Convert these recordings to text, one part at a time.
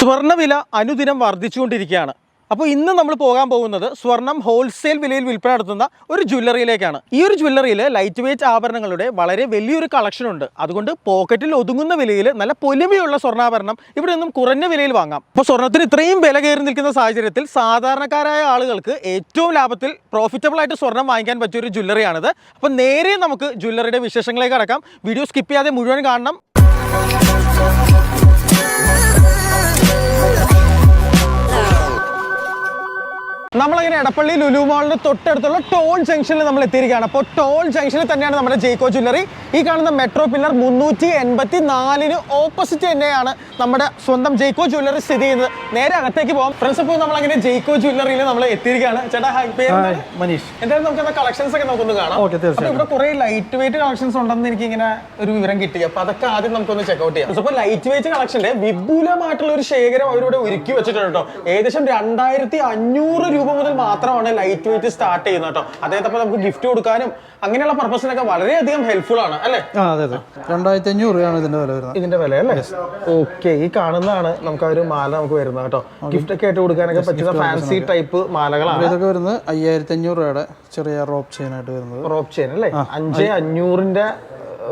സ്വർണവില അനുദിനം വർദ്ധിച്ചുകൊണ്ടിരിക്കുകയാണ്. അപ്പോൾ ഇന്ന് നമ്മൾ പോകാൻ പോകുന്നത് സ്വർണം ഹോൾസെയിൽ വിലയിൽ വിൽപ്പന നടത്തുന്ന ഒരു ജ്വല്ലറിയിലേക്കാണ്. ഈ ഒരു ജ്വല്ലറിയിൽ ലൈറ്റ് വെയിറ്റ് ആഭരണങ്ങളുടെ വളരെ വലിയൊരു കളക്ഷൻ ഉണ്ട്. അതുകൊണ്ട് പോക്കറ്റിൽ ഒതുങ്ങുന്ന വിലയിൽ നല്ല പൊലിമയുള്ള സ്വർണാഭരണം ഇവിടെ നിന്നും കുറഞ്ഞ വിലയിൽ വാങ്ങാം. അപ്പോൾ സ്വർണത്തിന് ഇത്രയും വില കയറി നിൽക്കുന്ന സാഹചര്യത്തിൽ സാധാരണക്കാരായ ആളുകൾക്ക് ഏറ്റവും ലാഭത്തിൽ പ്രോഫിറ്റബിൾ ആയിട്ട് സ്വർണം വാങ്ങിക്കാൻ പറ്റിയ ഒരു ജ്വല്ലറിയാണിത്. അപ്പോൾ നേരെ നമുക്ക് ജ്വല്ലറിയുടെ വിശേഷങ്ങളിലേക്ക് അടക്കാം വീഡിയോ സ്കിപ്പ് ചെയ്യാതെ മുഴുവൻ കാണണം. നമ്മളങ്ങനെ എടപ്പള്ളി ലുലു മാളിന് തൊട്ടടുത്തുള്ള ടോൾ ജംഗ്ഷനിൽ നമ്മൾ എത്തിയിരിക്കുകയാണ്. അപ്പോൾ ടോൾ ജംഗ്ഷനിൽ തന്നെയാണ് നമ്മുടെ ജെയ്ക്കോ ജ്വല്ലറി ഈ കാണുന്ന മെട്രോ പില്ലർ മുന്നൂറ്റി എൺപത്തി നാലിന് ഓപ്പോസിറ്റ് തന്നെയാണ് നമ്മുടെ സ്വന്തം ജെയ്ക്കോ ജ്വല്ലറി സ്ഥിതി ചെയ്യുന്നത്. നേരെ അകത്തേക്ക് പോകാം ഫ്രണ്ട്സ് ഇപ്പോൾ നമ്മളങ്ങനെ ജെയ്ക്കോ ജ്വല്ലറിയിൽ നമ്മൾ എത്തിയിരിക്കുകയാണ്. ചേട്ടാ? മനീഷ്. എന്തായാലും നമുക്ക് കളക്ഷൻസ് ഒക്കെ നമുക്കൊന്ന് കാണാം. ഓക്കെ അപ്പൊ തീർച്ചയായും ഇവിടെ കുറെ ലൈറ്റ് വെയിറ്റ് കളക്ഷൻസ് ഉണ്ടെന്ന് എനിക്ക് ഇങ്ങനെ ഒരു വിവരം കിട്ടി. അപ്പൊ അതൊക്കെ ആദ്യം നമുക്കൊന്ന് ചെക്ക്ഔട്ട് ചെയ്യാം. അപ്പൊ ലൈറ്റ് വെയിറ്റ് കളക്ഷന്റെ വിപുലമായിട്ടുള്ള ഒരു ശേഖരം അവരിവിടെ ഒരുക്കി വെച്ചിട്ടുണ്ട് കേട്ടോ. ഏകദേശം രണ്ടായിരത്തി അഞ്ഞൂറ് രൂപ മുതൽ മാത്രമാണ് ലൈറ്റ് വെയിറ്റ് സ്റ്റാർട്ട് ചെയ്യുന്നത് കേട്ടോ അദ്ദേഹത്തെ നമുക്ക് ഗിഫ്റ്റ് കൊടുക്കാനും അങ്ങനെയുള്ള പർപ്പസിനൊക്കെ വളരെയധികം ഹെൽപ്ഫുൾ ആണ് അല്ലേ? ആ അതെ അതെ. രണ്ടായിരത്തി അഞ്ഞൂറ് രൂപയാണ് ഇതിന്റെ വില വരുന്നത്. ഇതിന്റെ വില അല്ലേ? ഓക്കെ ഈ കാണുന്നതാണ് നമുക്ക് ആ ഒരു മാല നമുക്ക് വരുന്നത് കേട്ടോ ഗിഫ്റ്റ് ഒക്കെ ആയിട്ട് കൊടുക്കാനൊക്കെ പറ്റുന്ന ഫാൻസി ടൈപ്പ് മാലകളാണ്. ഇതൊക്കെ വരുന്നത് അയ്യായിരത്തി അഞ്ഞൂറ് രൂപയുടെ ചെറിയ റോപ്പ് ചെയിൻ ആയിട്ട് വരുന്നത്. റോപ്പ് ചെയിൻ അല്ലേ? അഞ്ച് അഞ്ഞൂറിന്റെ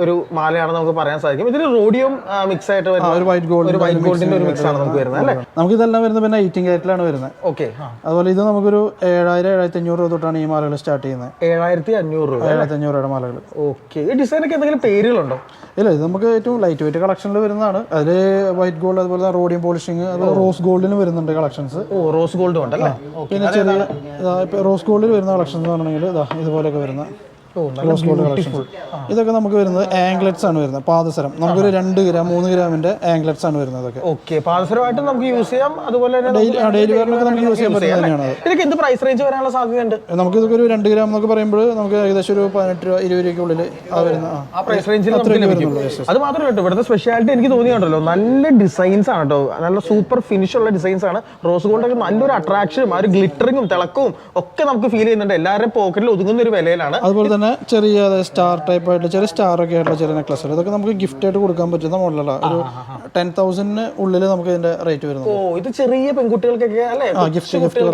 ഒരു മാലയാണ് നമുക്ക് പറയാൻ സാധിക്കും. ഇതിൽ റോഡിയം മിക്സ് ആയിട്ട് വരുന്ന ഒരു വൈറ്റ് ഗോൾഡ് ഒരു വൈറ്റ് ഗോൾഡിന്റെ ഒരു മിക്സ് ആണ് നമുക്ക് വരുന്നത് അല്ലേ? നമുക്ക് ഇതെല്ലാം വരുന്നത് പിന്നെ എയ്റ്റീൻ ആയിട്ടാണ് വരുന്നത്. ഓക്കെ അതുപോലെ ഇത് നമുക്കൊരു ഏഴായിരം ഏഴായിരത്തി അഞ്ഞൂറ് രൂപ തൊട്ടാണ് ഈ മാലകൾ സ്റ്റാർട്ട് ചെയ്യുന്നത്. ഏഴായിരത്തി അഞ്ഞൂറ് രൂപ ഏഴായിരത്തി അഞ്ഞൂറ് രൂപയുടെ മാലകൾ. ഓക്കെ ഈ ഡിസൈനൊക്കെ എന്തെങ്കിലും പേരുകളുണ്ടോ? ഇല്ല ഇത് നമുക്ക് ഏറ്റവും ലൈറ്റ് വെയിറ്റ് കളക്ഷനിൽ വരുന്നതാണ്. അതിൽ വൈറ്റ് ഗോൾഡ് അതുപോലെ തന്നെ റോഡിയം പോളിഷിംഗ് അതുപോലെ റോസ് ഗോൾഡിന് വരുന്നുണ്ട് കളക്ഷൻസ് ഓ റോസ് ഗോൾഡ് ഉണ്ടല്ലേ? പിന്നെ ചെറിയ റോസ് ഗോൾഡിൽ വരുന്ന കളക്ഷൻസ് എന്ന് പറഞ്ഞാൽ ഇതാ ഇതുപോലെയൊക്കെ വരുന്ന റോസ് ഗോൾഡ് കളക്ഷൻസ് ഇതൊക്കെ നമുക്ക് വരുന്നത് ആംഗ്ലറ്റ്സ് ആണ് വരുന്നത്. പാദസരം. നമുക്കൊരു രണ്ട് ഗ്രാം മൂന്ന് ഗ്രാമിന്റെ ആംഗ്ലറ്റ്സ് ആണ് വരുന്നത് അതൊക്കെ ഓക്കെ പാദസരമായിട്ട് നമുക്ക് യൂസ് ചെയ്യാം. അതുപോലെ തന്നെ ഡെയിലി വെയറിനൊക്കെ നമുക്ക് യൂസ് ചെയ്യാൻ പറ്റുന്ന തന്നെയാണ് ഇതൊക്കെ എന്ത് പ്രൈസ് റേഞ്ച് വരാനുള്ള സാധ്യതയുണ്ട്? നമുക്ക് ഇതൊക്കെ ഒരു രണ്ട് ഗ്രാം എന്നൊക്കെ പറയുമ്പോൾ നമുക്ക് ഏകദേശം ഒരു പതിനെട്ട് രൂപ ഇരുപത് രൂപയ്ക്കുള്ളിൽ ആ വരുന്ന ആ പ്രൈസ് റേഞ്ചിൽ. അത് മാത്രമല്ല കേട്ടോ ഇവിടുത്തെ സ്പെഷ്യാലിറ്റി എനിക്ക് തോന്നിയുണ്ടല്ലോ നല്ല ഡിസൈൻസ് ആണ് കേട്ടോ. നല്ല സൂപ്പർ ഫിനിഷ് ഉള്ള ഡിസൈൻസ് ആണ്. റോസ് ഗോൾഡ് ഒക്കെ നല്ലൊരു അട്രാക്ഷനും ആ ഒരു ഗ്ലിറ്ററിങ്ങും തിളക്കവും ഒക്കെ നമുക്ക് ഫീൽ ചെയ്യുന്നുണ്ട്. എല്ലാവരുടെയും പോക്കറ്റിൽ ഒതുങ്ങുന്ന ഒരു വിലയിലാണ്. അതുപോലെ തന്നെ ചെറിയ സ്റ്റാർ ടൈപ്പ് ആയിട്ടുള്ള ചെറിയ സ്റ്റാർ ഒക്കെ ആയിട്ടുള്ള ചെറിയ നെക്ലസ് ഇതൊക്കെ നമുക്ക് ഗിഫ്റ്റ് ആയിട്ട് കൊടുക്കാൻ പറ്റുന്ന മോഡലല്ല ഒരു ടെൻ തൗസൻഡിന് ഉള്ളിൽ നമുക്ക് ഇതിന്റെ റേറ്റ് വരുന്നത്. ഓ ഇത് ചെറിയ പെൺകുട്ടികൾക്കൊക്കെ അല്ലെ? ഗിഫ്റ്റ് ഗിഫ്റ്റ്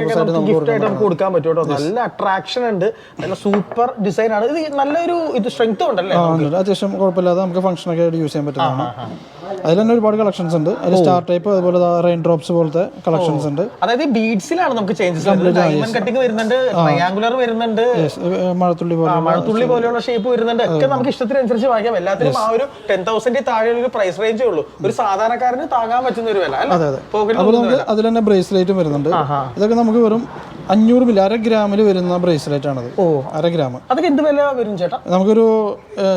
കൊടുക്കാൻ പറ്റും കേട്ടോ. നല്ല അട്രാക്ഷൻ ഉണ്ട്. നല്ല സൂപ്പർ ഡിസൈൻ ആണ്. ഇത് നല്ലൊരു ഇത് സ്ട്രെങ്ത് ഉണ്ടല്ലേ അത്യാവശ്യം കുഴപ്പമില്ലാതെ നമുക്ക് ഫംഗ്ഷൻ ഒക്കെ ആയിട്ട് യൂസ് ചെയ്യാൻ പറ്റുന്നതാണ്. അതിൽ തന്നെ ഒരുപാട് കളക്ഷൻസ് ഉണ്ട്. അതിൽ സ്റ്റാർ ടൈപ്പ് അതുപോലെ റെയിൻ ഡ്രോപ്സ് പോലത്തെ കളക്ഷൻസ് ഉണ്ട്. അതായത് ബീഡ്സിലാണ് നമുക്ക് ചേഞ്ചസ് കട്ടിങ് വരുന്നുണ്ട് ട്രയാങ്കുലർ വരുന്നുണ്ട്. മഴത്തുള്ളി പോലെ മഴത്തുള്ളി പോലെയുള്ള ഷേപ്പ് വരുന്നുണ്ട്. ഒക്കെ നമുക്ക് ഇഷ്ടത്തിനനുസരിച്ച് വാങ്ങിക്കാം. എല്ലാത്തിനും ആ ഒരു ടെൻ തൗസൻഡ് താഴെയുള്ള ഒരു പ്രൈസ് റേഞ്ചേ ഉള്ളൂ. ഒരു സാധാരണക്കാരന് താങ്ങാൻ പറ്റുന്ന ഒരു വില അതെ അതെ. അതുപോലെ അതിൽ തന്നെ ബ്രേസ്ലെറ്റും വരുന്നുണ്ട്. ഇതൊക്കെ നമുക്ക് വെറും അഞ്ഞൂറ് മില്ലി അര ഗ്രാമിൽ വരുന്ന ബ്രേസ്ലെറ്റ് ആണത്. ഓ. അര ഗ്രാം അതൊക്കെ എന്ത് വില വരും ചേട്ടാ? നമുക്കൊരു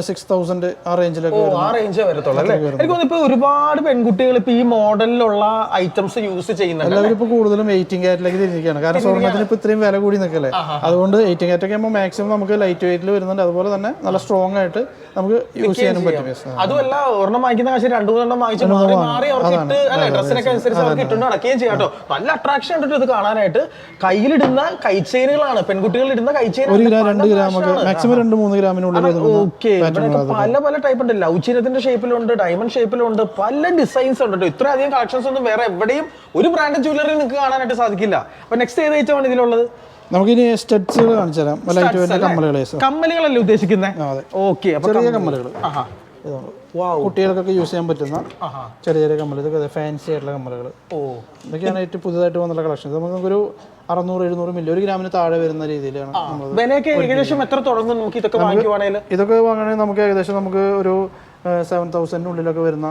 സിക്സ് തൗസൻഡ് ആ റേഞ്ചിലൊക്കെ ആ റേഞ്ചേ വരത്തുള്ളൂ അല്ലേ? എനിക്ക് തോന്നുന്നു ഒരുപാട് പെൺകുട്ടികൾ ഇപ്പൊ ഈ മോഡലിലുള്ള ഐറ്റംസ് യൂസ് ചെയ്യുന്നുണ്ട് എല്ലാവരും കൂടുതലും എയ്റ്റീൻ കാറ്റിലേക്ക് തിരിഞ്ഞിരിക്കുകയാണ്. കാരണം സ്വർണത്തിന് ഇപ്പൊ ഇത്രയും വില കൂടി നിൽക്കല്ലേ? അതുകൊണ്ട് എയ്റ്റീൻ കാറ്റൊക്കെ ആകുമ്പോൾ മാക്സിമം നമുക്ക് ലൈറ്റ് വെയിറ്റിൽ വരുന്നുണ്ട്. അതുപോലെ തന്നെ നല്ല സ്ട്രോങ് ആയിട്ട് നമുക്ക് യൂസ് ചെയ്യാനും പറ്റും. അതുമല്ല ഒരെണ്ണം വാങ്ങിക്കുന്ന കാശ് രണ്ടു മൂന്നെണ്ണം വാങ്ങിച്ച് മാറി മാറി അവർക്ക് ഇട്ട് അല്ലെ? ഡ്രസ്സിനൊക്കെ അനുസരിച്ച് അവർക്ക് ഇട്ടുകൊണ്ട് നടക്കുകയും ചെയ്യാം കേട്ടോ. നല്ല അട്രാക്ഷൻ ഉണ്ട് ഇത് കാണാനായിട്ട്. കയ്യിലിടുന്ന കൈച്ചെയിനുകളാണ് പെൺകുട്ടികൾ ഇടുന്ന കൈച്ചെയിൻ ഒരു ഗ്രാം രണ്ട് ഗ്രാം മാക്സിമം രണ്ട് മൂന്ന് ഗ്രാമിനുള്ളിൽ ഒതുങ്ങുന്ന ഓക്കെ പല പല ടൈപ്പ് ഉണ്ട്. ലവ് ചിഹ്നത്തിന്റെ ഷേപ്പിലുണ്ട് ഡയമണ്ട് ഷേപ്പിലുണ്ട് പല ഡിസൈൻസ് ഉണ്ട് കേട്ടോ. ഇത്രയധികം കളക്ഷൻസ് ഒന്നും വേറെ എവിടെയും ഒരു ബ്രാൻഡ് ജ്വല്ലറി നിങ്ങൾക്ക് കാണാനായിട്ട് സാധിക്കില്ല. അപ്പൊ നെക്സ്റ്റ് ഏത് ഐറ്റമാണ് ഇതിലുള്ളത്? നമുക്കിനി സ്റ്റഡ്സുകൾ കാണിച്ചു തരാം ലൈറ്റ് വെയിറ്റ് കമ്മലുകൾ yes. കമ്മലുകളല്ലേ ഉദ്ദേശിക്കുന്നത് ഓക്കെ ചെറിയ കമ്മലുകൾ. കുട്ടികൾക്കൊക്കെ യൂസ് ചെയ്യാൻ പറ്റുന്ന ചെറിയ ചെറിയ കമ്മൽ ഇതൊക്കെ ഫാൻസി ആയിട്ടുള്ള കമ്മലുകൾ ഓ. ഇതൊക്കെയാണ് ഏറ്റവും പുതിയതായിട്ട് വന്നുള്ള കളക്ഷൻ നമുക്ക് നമുക്കൊരു അറുന്നൂറ് എഴുന്നൂറ് മില്ലി ഒരു ഗ്രാമിന് താഴെ വരുന്ന രീതിയിലാണ് വിലയൊക്കെ ഏകദേശം എത്ര തുടങ്ങും നമുക്ക് ഇതൊക്കെ വാങ്ങിക്കുവാണെങ്കിൽ ഇതൊക്കെ വാങ്ങണമെങ്കിൽ നമുക്ക് ഏകദേശം നമുക്ക് ഒരു സെവൻ തൗസൻഡിനുള്ളിലൊക്കെ വരുന്ന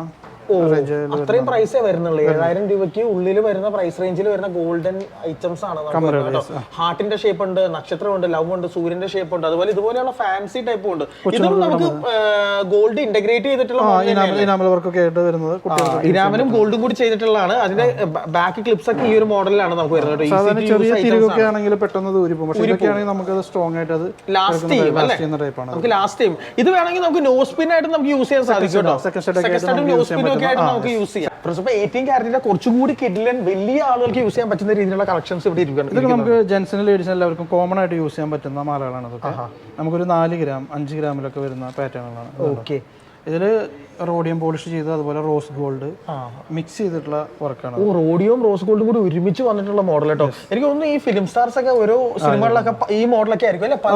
അത്രയും പ്രൈസേ വരുന്നുള്ളൂ. ഏഴായിരം രൂപയ്ക്ക് ഉള്ളിൽ വരുന്ന പ്രൈസ് റേഞ്ചിൽ വരുന്ന ഗോൾഡൻ ഐറ്റംസ് ആണ് നമുക്ക് ഹാർട്ടിന്റെ ഷേപ്പ് ഉണ്ട് നക്ഷത്രമുണ്ട് ലവ് ഉണ്ട് സൂര്യന്റെ ഷേപ്പ് ഉണ്ട്. അതുപോലെ ഇതുപോലെയുള്ള ഫാൻസി ടൈപ്പും ഉണ്ട്. ഇതും നമുക്ക് ഗോൾഡ് ഇന്റഗ്രേറ്റ് ചെയ്തിട്ടുള്ള ഇനാമലും ഗോൾഡും കൂടി ചെയ്തിട്ടുള്ളതാണ്. അതിന്റെ ബാക്ക് ക്ലിപ്സ് ഒക്കെ ഈ ഒരു മോഡലിലാണ് നമുക്ക് വരുന്നത് നമുക്ക് ലാസ്റ്റ് ചെയ്യും ഇത് വേണമെങ്കിൽ നമുക്ക് നോസ് സ്പിൻ ആയിട്ട് നമുക്ക് യൂസ് ചെയ്യാൻ സാധിക്കും സെക്കൻഡ് ആയിട്ട് ഒക്കെ ആയിട്ട് നമുക്ക് യൂസ് ചെയ്യാം. ഇപ്പൊ എയ്റ്റീൻ ക്യാരറ്റിന്റെ കുറച്ചുകൂടി കിഡിലൻ വലിയ ആളുകൾക്ക് യൂസ് ചെയ്യാൻ പറ്റുന്ന രീതിയിലുള്ള കളക്ഷൻസ് ഇവിടെ ഇരിക്കുകയാണ്. ഇതൊക്കെ നമുക്ക് ജെൻസിന് ലേഡീസിന് എല്ലാവർക്കും കോമൺ ആയിട്ട് യൂസ് ചെയ്യാൻ പറ്റുന്ന മാലകളാണ് ഇതൊക്കെ. നമുക്കൊരു നാല് ഗ്രാം അഞ്ച് ഗ്രാമിലൊക്കെ വരുന്ന പാറ്റേണുകളാണ് ഓക്കെ ഇതിൽ റോഡിയം പോളിഷ് ചെയ്ത് അതുപോലെ റോസ് ഗോൾഡ് മിക്സ് ചെയ്തിട്ടുള്ള വർക്കാണ് ഓ റോഡിയോം റോസ് ഗോൾഡും കൂടി ഒരുമിച്ച് വന്നിട്ടുള്ള മോഡൽ കേട്ടോ എനിക്ക് തോന്നുന്നു ഈ ഫിലിം സ്റ്റാർസ് ഒക്കെ ഓരോ സിനിമകളിലൊക്കെ ഈ മോഡലൊക്കെ ആയിരിക്കും അല്ലെ? പല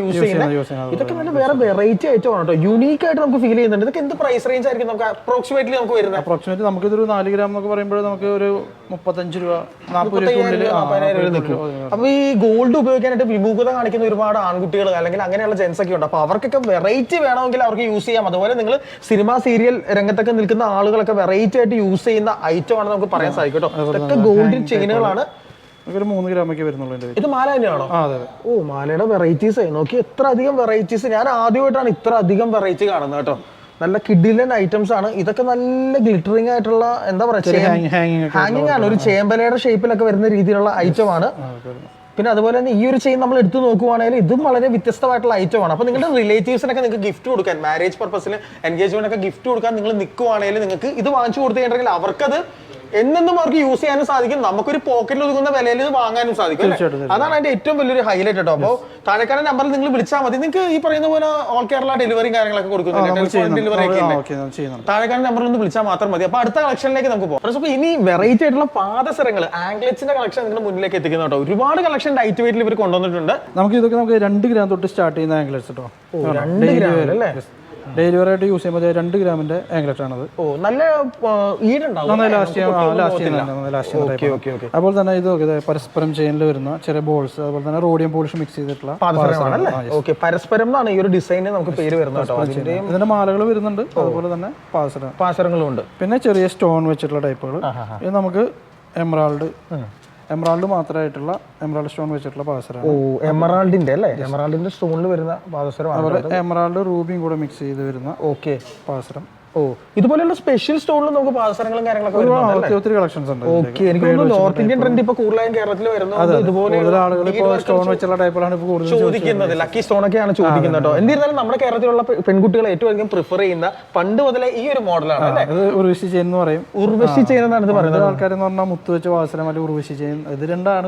യൂസ് ചെയ്യുന്നത് ഇതൊക്കെ നല്ല വേറെ വെറൈറ്റി ആയിട്ടാണ് കേട്ടോ യൂണീക്ക് ആയിട്ട് നമുക്ക് ഫീൽ ചെയ്യുന്നുണ്ട്. ഇതൊക്കെ എന്ത് പ്രൈസ് റേഞ്ച് ആയിരിക്കും നമുക്ക് അപ്രോക്സിമേറ്റ്ലി നമുക്ക് വരുന്നത്? അപ്രോക്സിമേറ്റ് നമുക്ക് ഇതൊരു നാല് ഗ്രാം എന്നൊക്കെ പറയുമ്പോൾ നമുക്ക് ഒരു മുപ്പത്തഞ്ച് രൂപ നാൽപ്പത് രൂപ അപ്പൊ ഈ ഗോൾഡ് ഉപയോഗിക്കാനായിട്ട് വിമുഖത കാണിക്കുന്ന ഒരുപാട് ആൺകുട്ടികൾ അല്ലെങ്കിൽ അങ്ങനെയുള്ള ജെൻസ് ഒക്കെ ഉണ്ട്. അപ്പൊ അവർക്കൊക്കെ വെറൈറ്റി വേണമെങ്കിൽ അവർക്ക് യൂസ് ചെയ്യാം. അതുപോലെ നിങ്ങൾ സിനിമ സീരിയൽ രംഗത്തൊക്കെ നിൽക്കുന്ന ആളുകളൊക്കെ വെറൈറ്റി ആയിട്ട് യൂസ് ചെയ്യുന്ന ഐറ്റം ആണ് നമുക്ക് പറയാൻ സാധിക്കും കേട്ടോ. ഇതൊക്കെ ഗോൾഡ് ചെയിനുകളാണ് നമുക്കൊരു മൂന്ന് ഗ്രാമൊക്കെ വരുന്നുള്ളൂ എന്റെ ഇത് മാല തന്നെയാണോ? ഓ മാലയുടെ വെറൈറ്റീസ് നോക്കി എത്ര അധികം വെറൈറ്റീസ് ഞാൻ ആദ്യമായിട്ടാണ് ഇത്ര അധികം വെറൈറ്റി കാണുന്നത് കേട്ടോ. നല്ല കിഡിലൻ ഐറ്റംസ് ആണ്. ഇതൊക്കെ നല്ല ഗ്ലിറ്ററിംഗ് ആയിട്ടുള്ള എന്താ പറയാ ഹാങ്ങിങ് ആണ്. ഒരു ചേമ്പലയുടെ ഷേപ്പിലൊക്കെ വരുന്ന രീതിയിലുള്ള ഐറ്റം ആണ്. പിന്നെ അതുപോലെ തന്നെ ഈ ഒരു ചെയിൻ നമ്മൾ എടുത്തു നോക്കുവാണെങ്കിൽ ഇതും വളരെ വ്യത്യസ്തമായിട്ടുള്ള ഐറ്റം ആണ്. അപ്പൊ നിങ്ങളുടെ റിലേറ്റീവ്സിനൊക്കെ നിങ്ങൾക്ക് ഗിഫ്റ്റ് കൊടുക്കാൻ മാരേജ് പർപ്പസിൽ എൻഗേജ്മെന്റ് ഒക്കെ ഗിഫ്റ്റ് കൊടുക്കാൻ നിങ്ങൾ നിൽക്കുവാണെങ്കിൽ നിങ്ങൾക്ക് ഇത് വാങ്ങിച്ചു കൊടുത്തു കഴിഞ്ഞിട്ടുണ്ടെങ്കിൽ അവർക്കത് എന്നെന്നും അവർക്ക് യൂസ് ചെയ്യാനും സാധിക്കും. നമുക്കൊരു പോക്കറ്റിൽ ഒതുങ്ങുന്ന വിലയിൽ ഇത് വാങ്ങാനും സാധിക്കും അതാണ് അതിന്റെ ഏറ്റവും വലിയൊരു ഹൈലൈറ്റ് കേട്ടോ. അപ്പോൾ താഴെക്കാരൻ നമ്പറിൽ നിങ്ങൾ വിളിച്ചാൽ മതി. നിങ്ങൾക്ക് ഈ പറയുന്ന പോലെ ഓൾ കേരള ഡെലിവറിയും കാര്യങ്ങളൊക്കെ കൊടുക്കുന്നുണ്ട് ഡെലിവറി ഒക്കെ താഴെക്കാരൻ നമ്പറിൽ ഒന്ന് വിളിച്ചാൽ മാത്രം മതി. അപ്പൊ അടുത്ത കളക്ഷനിലേക്ക് നമുക്ക് പോകാം അപ്പോൾ ഇനി വെറൈറ്റി ആയിട്ടുള്ള പാദസരങ്ങൾ ആംഗ്ലറ്റ്സിന്റെ കളക്ഷൻ നിങ്ങളുടെ മുന്നിലേക്ക് എത്തിക്കുന്ന കേട്ടോ. ഒരുപാട് കളക്ഷൻ ലൈറ്റ് വെയിറ്റിൽ ഇവർ കൊണ്ടുവന്നിട്ടുണ്ട്. നമുക്ക് ഇതൊക്കെ നമുക്ക് രണ്ട് ഗ്രാം തൊട്ട് സ്റ്റാർട്ട് ചെയ്യുന്ന ആംഗ്ലറ്റ്സ് കേട്ടോ രണ്ട് ഗ്രാം അല്ലേ? ഡെയിലി വെയർ ആയിട്ട് യൂസ് ചെയ്യുമ്പോൾ രണ്ട് ഗ്രാമിന്റെ ആംഗ്ലറ്റ് ആണത് ഓ നല്ല അതുപോലെ തന്നെ ഇത് പരസ്പരം ചെയിനിൽ വരുന്ന ചെറിയ ബോൾസ് അതുപോലെ തന്നെ റോഡിയം പോളിഷ് മിക്സ് ചെയ്തിട്ടുള്ള പരസ്പരം എന്നാണ് ഈ ഒരു ഡിസൈന് നമുക്ക് പേര് വരുന്നത് ഇതിന്റെ മാലകൾ വരുന്നുണ്ട്. അതുപോലെ തന്നെ പാദസരം പാസരങ്ങളും ഉണ്ട്. പിന്നെ ചെറിയ സ്റ്റോൺ വെച്ചിട്ടുള്ള ടൈപ്പുകൾ ഇത് നമുക്ക് എമറാൾഡ് എമറാൾഡ് മാത്രമായിട്ടുള്ള എമറാൾഡ് സ്റ്റോൺ വെച്ചിട്ടുള്ള പാദസരമാണ് ഓ എമറാൾഡിന്റെ അല്ലേ? എമറാൾഡിന്റെ സ്റ്റോണിൽ വരുന്ന പാദസരമാണ് എമറാൾഡ് റൂബിയും കൂടെ മിക്സ് ചെയ്ത് വരുന്ന ഓക്കെ. പാദസരം. ഓ ഇതുപോലെയുള്ള സ്പെഷ്യൽ സ്റ്റോണിൽ നമുക്ക് പാദസരങ്ങളും കാര്യങ്ങളൊക്കെ ഒത്തിരി കളക്ഷൻസ് ഉണ്ട്. ഓക്കെ എനിക്ക് തോന്നുന്നു നോർത്ത് ഇന്ത്യൻ ട്രെൻഡ് ഇപ്പൊ കൂടുതലായും കേരളത്തിൽ വരുന്നത് ഇതുപോലെ സ്റ്റോൺ വെച്ചുള്ള ടൈപ്പുകളാണ് ഇപ്പോൾ കൂടുതൽ ചോദിക്കുന്നത്. ലക്കി സ്റ്റോൺ ഒക്കെയാണ് ചോദിക്കുന്നത് കേട്ടോ. എന്നിരുന്നാലും നമ്മുടെ കേരളത്തിലുള്ള പെൺകുട്ടികൾ ഏറ്റവും അധികം പ്രിഫർ ചെയ്യുന്ന പണ്ട് മുതലേ ഈ ഒരു മോഡലാണ് ഉർവശി ചെയിൻ എന്ന് പറയും. ഉർവശി ചെയ്യുന്നതാണ് ഇത് പറയുന്നത്. ആൾക്കാർ എന്ന് പറഞ്ഞാൽ മുത്ത് വെച്ച പാദസരം അല്ലെങ്കിൽ ഉർവശി ചെയിൻ. ഇത് രണ്ടാണ്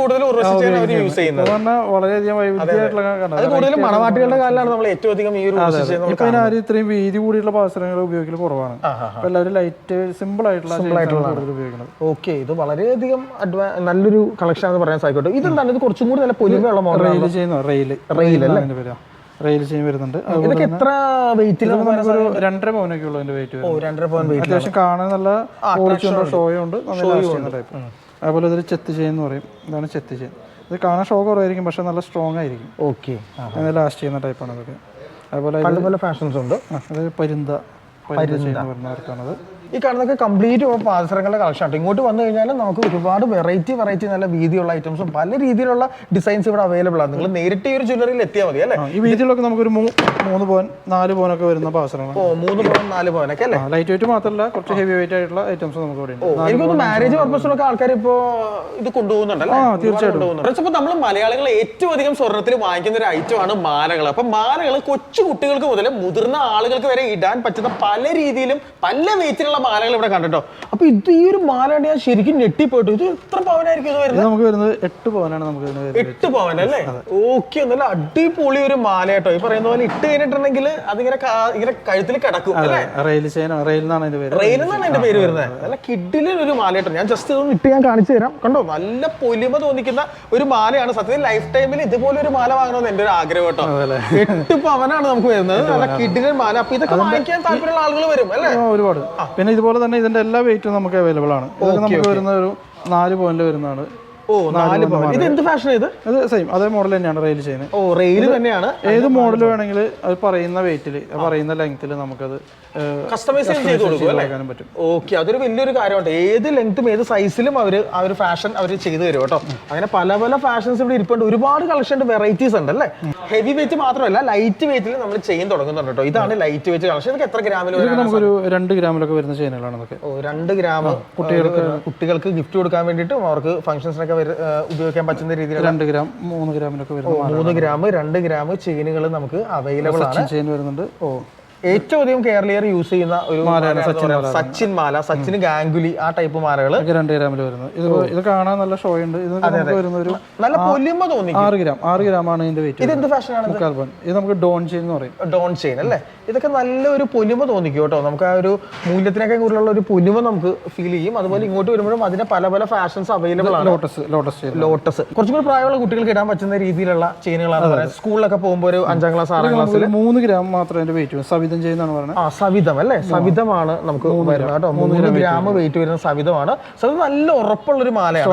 കൂടുതൽ ഉർവശി അവർ യൂസ് ചെയ്യുന്നത്. വളരെയധികം വൈവിധ്യമായിട്ടുള്ള കൂടുതലും മണവാട്ടികളുടെ കാലിലാണ് നമ്മൾ ഏറ്റവും അധികം ഈ ഒരു ഇപ്പൊ ഇത്രയും വീതി കൂടിയുള്ള പാസരങ്ങൾ ഉപയോഗിക്കൽ കുറവാണ്. അപ്പോൾ എല്ലാവരും ലൈറ്റ് സിമ്പിൾ ആയിട്ടുള്ള കൂടുതൽ ഉപയോഗിക്കുന്നത്. ഓക്കെ ഇത് വളരെയധികം അഡ്വാ നല്ലൊരു കളക്ഷൻ എന്ന് പറയാൻ സാധിക്കട്ടെ. ഇതെന്താണ് ഇത് കുറച്ചും കൂടി നല്ല പൊലിമയുള്ള മോഡൽ റെയിൽ ചെയ്യുന്നു റെയിൽ റെയിൽ അല്ലേ? പേര്. റെയിൽ ചെയിൻ വരുന്നുണ്ട്. ഇതൊക്കെ എത്ര വെയിറ്റിൽ ഒരു രണ്ടര പവനൊക്കെ ഉള്ളൂ അതിന്റെ വെയിറ്റ് രണ്ടര പോയിന്റ് വെയിറ്റ് അത്യാവശ്യം കാണാൻ നല്ല ക്വാളിറ്റി ഉണ്ട് ഷോയും ഉണ്ട്. ടൈപ്പ് അതുപോലെ ഇതൊരു ചെത്ത് ചെയ്യുന്ന പറയും. ഇതാണ് ചെത്ത് ചെയ്യുന്നത് ഇത് കാണാൻ ഷോ കുറവായിരിക്കും പക്ഷെ നല്ല സ്ട്രോങ് ആയിരിക്കും. ഓക്കെ ലാസ്റ്റ് ചെയ്യുന്ന ടൈപ്പാണ് ഇതൊക്കെ. അതുപോലെ പല പല ഫാഷൻസ് ഉണ്ട്. അതായത് പരിന്ത പരുന്ത പരുന്ത. ചെയിൻ എന്ന് പറയുന്ന വർക്കാണത് ഈ കാണുന്നതൊക്കെ കംപ്ലീറ്റ് പാദസരങ്ങളുടെ കളക്ഷൻ ആണ് ഇങ്ങോട്ട് വന്നു കഴിഞ്ഞാൽ നമുക്ക് ഒരുപാട് വെറൈറ്റി വെറൈറ്റി നല്ല വീതിയുള്ള ഐറ്റംസും പല രീതിയിലുള്ള ഡിസൈൻസ് ഇവിടെ അവൈലബിൾ ആണ്. നിങ്ങൾ നേരിട്ട് ഈ ഒരു ജ്വല്ലറിയിൽ എത്തിയാൽ മതി അല്ലേ? ഈ വീതിയിലൊക്കെ നമുക്ക് ഒരു മൂന്ന് പോൻ നാല് പോനൊക്കെ വരുന്ന പാദസരങ്ങൾ ഓ മൂന്ന് പോൻ നാല് പോനൊക്കെ അല്ലേ? ലൈറ്റ് വെയിറ്റ് മാത്രമല്ല കുറച്ച് ഹെവി വെയിറ്റ് ആയിട്ടുള്ള ഐറ്റംസ് നമുക്ക് ഇവിടെ ഉണ്ട്. എനിക്കൊന്ന് മാരേജ് പർപ്പസിലൊക്കെ ആൾക്കാർ ഇപ്പോൾ ഇത് കൊണ്ടുപോകുന്നുണ്ടല്ലേ? തീർച്ചയായിട്ടും. ഇപ്പോൾ നമ്മൾ മലയാളികൾ ഏറ്റവും അധികം സ്വർണത്തിൽ വാങ്ങിക്കുന്ന ഒരു ഐറ്റമാണ് മാലകൾ അപ്പൊ മാലകൾ കൊച്ചു കുട്ടികൾക്ക് മുതൽ മുതിർന്ന ആളുകൾക്ക് വരെ ഇടാൻ പറ്റുന്ന പല രീതിയിലും പല വെയിറ്റിലുള്ള മാലകൾ ഇവിടെ കണ്ടോ അപ്പൊ ഇത് ഈ ഒരു മാല കണ്ട് ഞാൻ ശരിക്കും ഞെട്ടിപ്പോയിട്ട്. ഇത് എത്ര പവനായിരിക്കും ഇത് വരുന്നത്? നമുക്ക് വരുന്നത് എട്ട് പവനാണ് നമുക്ക് വരുന്നത് എട്ട് പവൻ അല്ലേ? ഓക്കെ നല്ല അടിപൊളി ഒരു മാല കേട്ടോ ഈ പറയുന്ന പോലെ ഇട്ട് കഴിഞ്ഞിട്ടുണ്ടെങ്കിൽ അതിങ്ങനെ ഇങ്ങനെ കഴുത്തിൽ കിടക്കും റെയിൽ റെയിൽ എന്നാണ് അതിന്റെ പേര്. റെയിൽ എന്നാണ് എന്റെ പേര് വരുന്നത്. നല്ല കിഡിലിൽ ഒരു മാല കേട്ടോ ഞാൻ ജസ്റ്റ് ഇതൊന്ന് ഇട്ട് ഞാൻ കാണിച്ചു തരാം. കണ്ടോ? നല്ല പൊലിമ തോന്നിക്കുന്ന ഒരു മാലയാണ്. സത്യത്തിൽ ലൈഫ് ടൈമിൽ ഇതുപോലെ ഒരു മാല വാങ്ങണമെന്ന് എന്റെ ഒരു ആഗ്രഹം കേട്ടോ. എട്ട് പവനാണ് നമുക്ക് വരുന്നത്. നല്ല കിഡിലൻ മാല. അപ്പൊ ഇതൊക്കെ വാങ്ങിക്കാൻ താല്പര്യമുള്ള ആളുകൾ വരും അല്ലേ? ഒരുപാട്. പിന്നെ ഇതുപോലെ തന്നെ ഇതിന്റെ എല്ലാ വെയിറ്റും നമുക്ക് അവൈലബിൾ ആണ്. ഇതൊക്കെ നമുക്ക് വരുന്ന ഒരു നാല് പോയിന്റ് വരുന്നതാണ്. ഓ നാല് പവൻ ഇത് എന്ത് ഫാഷൻ ഇത്? അത് സെയിം അതേ മോഡൽ തന്നെയാണ് റെയിൽ ചെയ്യുന്നത്. ഓ റെയിൽ തന്നെയാണ്. ഏത് മോഡൽ വേണമെങ്കിൽ അത് പറയുന്ന വെയിറ്റിൽ പറയുന്ന ലെങ്ത്തിൽ നമുക്കത് കസ്റ്റമൈസ് ചെയ്ത് പറ്റും. ഓക്കെ അതൊരു വലിയൊരു കാര്യമാണ് ഏത് ലെങ്ത്തും ഏത് സൈസിലും അവർ ആ ഒരു ഫാഷൻ അവർ ചെയ്തു തരും കേട്ടോ. അങ്ങനെ പല പല ഫാഷൻസ് ഇവിടെ ഇരിപ്പുണ്ട്. ഒരുപാട് കളക്ഷൻ വെറൈറ്റീസ് ഉണ്ട് അല്ലേ? ഹെവി വെയിറ്റ് മാത്രമല്ല ലൈറ്റ് വെയിറ്റിൽ നമ്മൾ ചെയ്യാൻ തുടങ്ങുന്നുണ്ട് കേട്ടോ. ഇതാണ് ലൈറ്റ് വെയിറ്റ് കളക്ഷൻ ഇതൊക്കെ എത്ര ഗ്രാമിൽ നമുക്കൊരു രണ്ട് ഗ്രാമിലൊക്കെ വരുന്ന ചെയിനുകളാണ് ഓ രണ്ട് ഗ്രാം കുട്ടികൾക്ക് കുട്ടികൾക്ക് ഗിഫ്റ്റ് കൊടുക്കാൻ വേണ്ടിയിട്ടും അവർക്ക് ഫംഗ്ഷൻസിനൊക്കെ ഏർ ഉപയോഗിക്കാൻ പറ്റുന്ന രീതിയിൽ രണ്ട് ഗ്രാം മൂന്ന് ഗ്രാമിലൊക്കെ വരുന്നത് മൂന്ന് ഗ്രാം രണ്ട് ഗ്രാം ചെയിനുകൾ നമുക്ക് അവൈലബിൾ ആണ്. ചെയിൻ വരുന്നുണ്ട്. ഓ. ഏറ്റവും അധികം കേരളീയർ യൂസ് ചെയ്യുന്ന ഒരു സച്ചിൻ മാല സച്ചിൻ ഗാംഗുലി ആ ടൈപ്പ് മാലകൾ. രണ്ടു ഗ്രാമിൽ വരുന്നത്. ഇത് ഇത് കാണാൻ നല്ല ഷോ ഉണ്ട്. ഇത് നമുക്ക് വരുന്ന ഒരു നല്ല പൊലിമ തോന്നി ആറ് ഗ്രാം ആറ് ഗ്രാം ആണ് ഇതിന്റെ വെയിറ്റ് ഇതെന്ത് ഫാഷനാണ് കാർബൺ ഇത്? നമുക്ക് ഡോൺ ചെയിൻ എന്ന് പറയും. ഡോൺ ചെയിൻ അല്ലേ? ഇതൊക്കെ നല്ലൊരു പൊലിമ തോന്നിക്കും കേട്ടോ. നമുക്ക് ആ ഒരു മൂല്യത്തിനൊക്കെ കൂടുതലുള്ള ഒരു പൊലിമ നമുക്ക് ഫീൽ ചെയ്യും. അതുപോലെ ഇങ്ങോട്ട് വരുമ്പോഴും അതിന്റെ പല പല ഫാഷൻസ് അവൈലബിൾ ആണ്. ലോട്ടസ് ലോട്ടസ് ലോട്ടസ് കുറച്ചും കൂടി പ്രായമുള്ള കുട്ടികൾക്ക് ഇടാൻ പറ്റുന്ന രീതിയിലുള്ള ചെയിനുകളാണ് സ്കൂളിലൊക്കെ പോകുമ്പോൾ ഒരു അഞ്ചാം ക്ലാസ് ആറാം ക്ലാസ് ഒരു മൂന്ന് ഗ്രാം മാത്രമേ വെയിറ്റ് വരും. സവിതം ചെയ്യുന്നതാണ് പറയുന്നത് ആ സവിധം അല്ലേ സവിധമാണ് നമുക്ക് വരുന്നത് കേട്ടോ. മൂന്ന് ഗ്രാം വെയിറ്റ് വരുന്ന സവിധമാണ്. സവിധം നല്ല ഉറപ്പുള്ള ഒരു മാലയാണ്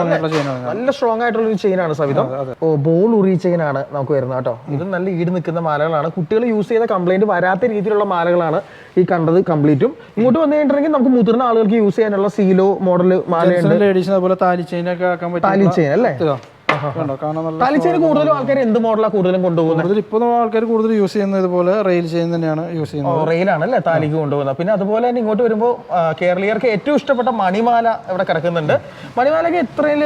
നല്ല സ്ട്രോങ് ആയിട്ടുള്ള ഒരു ചെയിനാണ് സവിധം. ഓ ബോൾ ഉറി ചെയിൻ ആണ് നമുക്ക് വരുന്നത് കേട്ടോ. ഇത് നല്ല ഈട് നിൽക്കുന്ന മാലകളാണ്. കുട്ടികൾ യൂസ് ചെയ്ത കംപ്ലൈന്റ് വരാത്ത രീതിയിലുള്ള മാലകളാണ് ഈ കണ്ടത് കംപ്ലീറ്റും ഇങ്ങോട്ട് വന്നു കഴിഞ്ഞിട്ടുണ്ടെങ്കിൽ നമുക്ക് മുതിർന്ന ആളുകൾക്ക് യൂസ് ചെയ്യാനുള്ള സീലോ മോഡൽ മാലയുണ്ട്. താലി ചെയിൻ അല്ലേ? കണ്ടോ? കാണാൻ നല്ല താലി ചെയിൻ കൂടുതലും ആൾക്കാർ എന്ത് മോഡലാണ് കൂടുതലും കൊണ്ടുപോകുന്നത് കൂടുതൽ ഇപ്പോൾ ആൾക്കാർ കൂടുതൽ യൂസ് ചെയ്യുന്നത് ഇതുപോലെ റെയിൽ ചെയിൻ തന്നെയാണ് യൂസ് ചെയ്യുന്നത്. റെയിലാണ് അല്ലേ താലിക്ക് കൊണ്ടുപോകുന്നത് പിന്നെ അതുപോലെ തന്നെ ഇങ്ങോട്ട് വരുമ്പോൾ കേരളീയർക്ക് ഏറ്റവും ഇഷ്ടപ്പെട്ട മണിമാല ഇവിടെ കിടക്കുന്നുണ്ട്. മണിമാലക്ക് എത്രയിൽ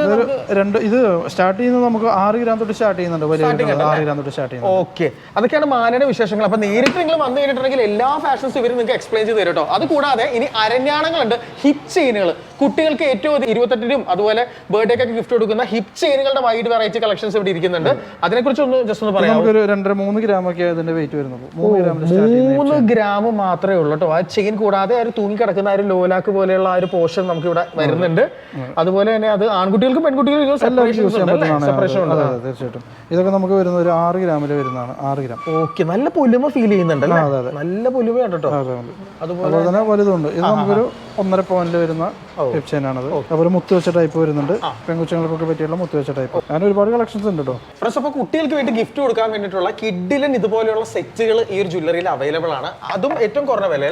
രണ്ട് ഇത് സ്റ്റാർട്ട് ചെയ്യുന്നത് നമുക്ക് ആറ് ഗ്രാം തൊട്ട് സ്റ്റാർട്ട് ചെയ്യുന്നുണ്ട്. വലിയ ആറ് ഗ്രാം തൊട്ട് സ്റ്റാർട്ട് ചെയ്യുന്നത് ഓക്കെ അതൊക്കെയാണ് മാലയുടെ വിശേഷങ്ങൾ. അപ്പൊ നേരിട്ട് നിങ്ങൾ വന്നു കഴിഞ്ഞിട്ടുണ്ടെങ്കിൽ എല്ലാ ഫാഷൻസും ഇവർ നിങ്ങൾക്ക് എക്സ്പ്ലെയിൻ ചെയ്ത് തരും കേട്ടോ. അത് കൂടാതെ ഇനി അരഞ്ഞാണങ്ങളുണ്ട്. ഹിപ്പ് ചെയിനുകൾ കുട്ടികൾക്ക് ഏറ്റവും ഇരുപത്തെട്ടിനും അതുപോലെ ബർത്ത്ഡേക്കൊക്കെ ഗിഫ്റ്റ് കൊടുക്കുന്ന ഹിപ്പ് ചെയിനുകളുടെ വൈഡ് വെറൈറ്റി കളക്ഷൻസ് ഇവിടെ ഇരിക്കുന്നുണ്ട്. അതിനെക്കുറിച്ച് ഒന്ന് ജസ്റ്റ് ഒന്ന് പറയാം നമുക്കൊരു രണ്ടര മൂന്ന് ഗ്രാം ഒക്കെ അതിന്റെ വെയിറ്റ് വരുന്നുള്ളൂ. മൂന്ന് ഗ്രാം മാത്രമേ ഉള്ളൂ കേട്ടോ ആ ചെയിൻ കൂടാതെ ആ ഒരു തൂങ്ങി കിടക്കുന്ന ആ ഒരു ലോലാക്ക് പോലെയുള്ള ആ ഒരു പോർഷൻ നമുക്ക് ഇവിടെ വരുന്നുണ്ട്. അതുപോലെ തന്നെ അത് ആൺകുട്ടികൾക്കും പെൺകുട്ടികൾക്കും സെപ്പറേഷൻ ഉണ്ട് തീർച്ചയായിട്ടും. ഇതൊക്കെ നമുക്ക് വരുന്ന ഒരു ആറ് ഗ്രാമിൽ വരുന്നതാണ്. ആറ് ഗ്രാം ഓക്കെ നല്ല പൊലിമ ഫീൽ ചെയ്യുന്നുണ്ട് നല്ല പൊലിമയാണ് കേട്ടോ അതുപോലെ തന്നെ വലുതുണ്ട്. ഇത് നമുക്കൊരു ഒന്നര പോയിന്റിൽ വരുന്ന ആണത്. അതുപോലെ മുത്തുവെച്ച ടൈപ്പ് വരുന്നുണ്ട്. പെൺകുച്ചുങ്ങൾക്കൊക്കെ പറ്റിയുള്ള മുത്തുവെച്ച ടൈപ്പ് അങ്ങനെ ഒരുപാട് കളക്ഷൻസ് ഉണ്ട് കേട്ടോ ഫ്രണ്ട്സ് അപ്പോൾ കുട്ടികൾക്ക് വേണ്ടി ഗിഫ്റ്റ് കൊടുക്കാൻ വേണ്ടിയിട്ടുള്ള കിഡിലൻ ഇതുപോലെയുള്ള സെറ്റുകൾ ഈ ഒരു ജ്വല്ലറിയിൽ അവൈലബിൾ ആണ്. അതും ഏറ്റവും കുറഞ്ഞ വില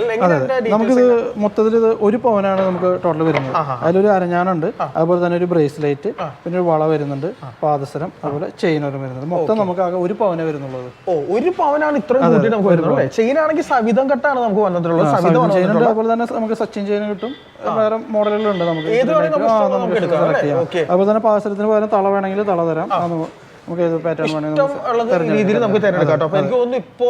നമുക്കിത് മൊത്തത്തിൽ ഇത് ഒരു പവനാണ് നമുക്ക് ടോട്ടൽ വരുന്നത്. അതിലൊരു അരഞ്ഞാനുണ്ട് അതുപോലെ തന്നെ ഒരു ബ്രേസ്ലെറ്റ് പിന്നെ ഒരു വള വരുന്നുണ്ട് പാദസരം അതുപോലെ ചെയിൻ ഒരു വരുന്നുണ്ട്. മൊത്തം നമുക്ക് ആകെ ഒരു പവനേ വരുന്നുള്ളത് ഓ ഒരു പവനാണ് ഇത്രയും കൂട്ടി നമുക്ക് വരുന്നത് ചെയിൻ ആണെങ്കിൽ സവിധം കട്ടാണ് നമുക്ക് വന്നിട്ടുള്ളത്. ഉണ്ട്. അതുപോലെ തന്നെ നമുക്ക് സച്ചിൻ ചെയിൻ കിട്ടും. വേറെ മോഡലുകളുണ്ട് നമുക്ക്. അതുപോലെ തന്നെ പാദസരത്തിന് പകരം തള വേണമെങ്കിൽ തള തരാം. നമുക്ക് ഏത് പാറ്റേൺ വേണമെങ്കിൽ രീതിയിൽ നമുക്ക് തിരഞ്ഞെടുക്കാം. കേട്ടോ. അപ്പൊ എനിക്ക് തോന്നുന്നു ഇപ്പോ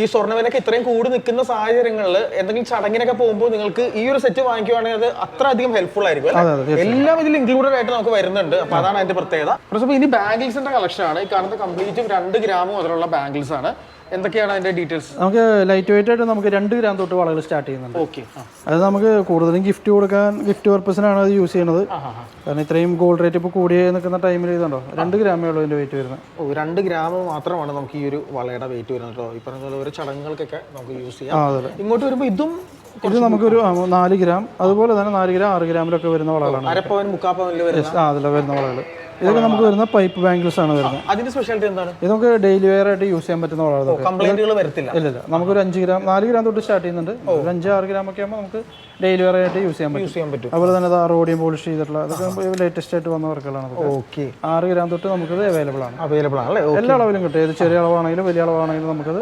ഈ സ്വർണവിലൊക്കെ ഇത്രയും കൂടി നിൽക്കുന്ന സാഹചര്യങ്ങളിൽ എന്തെങ്കിലും ചടങ്ങിനൊക്കെ പോകുമ്പോൾ നിങ്ങൾക്ക് ഈ ഒരു സെറ്റ് വാങ്ങിക്കുവാണെങ്കിൽ അത് അത്ര അധികം ഹെൽപ്ഫുൾ ആയിരിക്കും? എല്ലാം ഇതിൽ ഇൻക്ലൂഡഡ് ആയിട്ട് നമുക്ക് വരുന്നുണ്ട്. അപ്പൊ അതാണ് അതിന്റെ പ്രത്യേകത. പക്ഷേ ഇനി ബാംഗിൾസിന്റെ കളക്ഷൻ ആണ്. ഈ കാണുന്ന കംപ്ലീറ്റും രണ്ട് ഗ്രാം മുതലുള്ള ബാംഗിൾസ് ആണ് എന്തൊക്കെയാണ് അതിന്റെ ഡീറ്റെയിൽസ് നമുക്ക് ലൈറ്റ് വെയിറ്റ് ആയിട്ട് നമുക്ക് രണ്ട് ഗ്രാം തൊട്ട് വളകൾ സ്റ്റാർട്ട് ചെയ്യുന്നുണ്ട്. ഓക്കെ അത് നമുക്ക് കൂടുതലും ഗിഫ്റ്റ് കൊടുക്കാൻ ഗിഫ്റ്റ് പർപ്പസിനാണ് അത് യൂസ് ചെയ്യുന്നത്. കാരണം ഇത്രയും ഗോൾഡ് റേറ്റ് ഇപ്പോൾ കൂടിയ നിൽക്കുന്ന ടൈമിൽ ഇതുണ്ടോ? രണ്ട് ഗ്രാമേ ഉള്ളൂ ഇതിന്റെ വെയിറ്റ് വരുന്നത്. ഓ രണ്ട് ഗ്രാം മാത്രമാണ് നമുക്ക് ഈ ഒരു വളയുടെ വെയിറ്റ് വരുന്നത് കേട്ടോ ഈ പറഞ്ഞ പോലെ ഓരോ ചടങ്ങുകൾക്കൊക്കെ നമുക്ക് യൂസ് ചെയ്യാം. അതെ ഇങ്ങോട്ട് വരുമ്പോൾ ഇതും ഇത് നമുക്കൊരു നാല് ഗ്രാം. അതുപോലെ തന്നെ നാല് ഗ്രാം ആറ് ഗ്രാമിലൊക്കെ വരുന്ന വളകളാണ്. അതിൽ വരുന്ന വളകൾ ഇതൊക്കെ നമുക്ക് വരുന്ന പൈപ്പ് ബാംഗിൾസ് ആണ് വരുന്നത്. അതിന്റെ സ്പെഷ്യാലിറ്റി എന്താണ്? ഇത് നമുക്ക് ഡെയിലി വെയർ ആയിട്ട് യൂസ് ചെയ്യാൻ പറ്റുന്ന വളരെ കംപ്ലൈന്റുകൾ വരത്തില്ല. ഇല്ല ഇല്ല. നമുക്കൊരു അഞ്ച് ഗ്രാം നാല് ഗ്രാം തൊട്ട് സ്റ്റാർട്ട് ചെയ്യുന്നുണ്ട്. ഒരു അഞ്ച് ആറ് ഗ്രാം ഒക്കെ ആകുമ്പോൾ നമുക്ക് ഡെയിലി വെയർ ആയിട്ട് യൂസ് ചെയ്യാൻ പറ്റും യൂസ് ചെയ്യാൻ പറ്റും. അതുപോലെ തന്നെ റോഡിയം പോളിഷ് ചെയ്തിട്ടുള്ള അതൊക്കെ ലേറ്റസ്റ്റ് ആയിട്ട് വന്ന വർക്കുകളാണ്. ഓക്കെ ആറ് ഗ്രാം തൊട്ട് നമുക്കത് അവൈലബിൾ ആണ്. അവൈലബിൾ ആണ് എല്ലാ അളവിലും കിട്ടും. ഏത് ചെറിയ അളവാണെങ്കിലും വലിയ അളവാണെങ്കിലും നമുക്കത്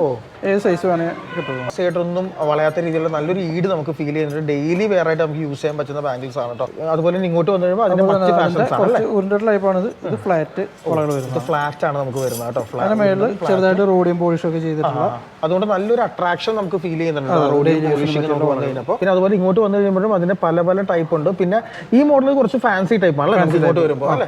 ഏത് സൈസ് വേണമെങ്കിൽ കിട്ടും. ഒന്നും വളയാത്ത രീതിയിലുള്ള നല്ലൊരു ഈട് നമുക്ക് ഫീൽ ചെയ്യുന്നുണ്ട്. ഡെയിലി വെയർ ആയിട്ട് നമുക്ക് യൂസ് ചെയ്യാൻ പറ്റുന്ന ബാങ്കിൾസ് ആണ് കേട്ടോ അതുപോലെ ഇങ്ങോട്ട് വന്നു കഴിയുമ്പോൾ അതിന്റെ മറ്റ് ഫാഷൻസ് ആണ് ഉരുണ്ട ടൈപ്പാണ് ഇത്. ഫ്ലാറ്റ് വളകൾ വരുന്നത് ഫ്ലാറ്റ് ആണ് നമുക്ക് വരുന്നത് കേട്ടോ ഫ്ലാറ്റ് മേളിൽ ചെറുതായിട്ട് റോഡിയും പോളിഷ് ഒക്കെ ചെയ്തിട്ടുള്ള അതുകൊണ്ട് നല്ലൊരു അട്രാക്ഷൻ നമുക്ക് ഫീൽ ചെയ്യുന്നുണ്ട്. റോഡിയും പോളിഷിംഗ് നമുക്ക് വന്നു കഴിഞ്ഞപ്പോൾ പിന്നെ അതുപോലെ ഇങ്ങോട്ട് വന്നു കഴിയുമ്പോഴും അതിന്റെ പല പല ടൈപ്പ് ഉണ്ട്. പിന്നെ ഈ മോഡൽ കുറച്ച് ഫാൻസി ടൈപ്പ് ആണ് നമുക്ക് ഇങ്ങോട്ട് വരുമ്പോൾ അല്ലേ?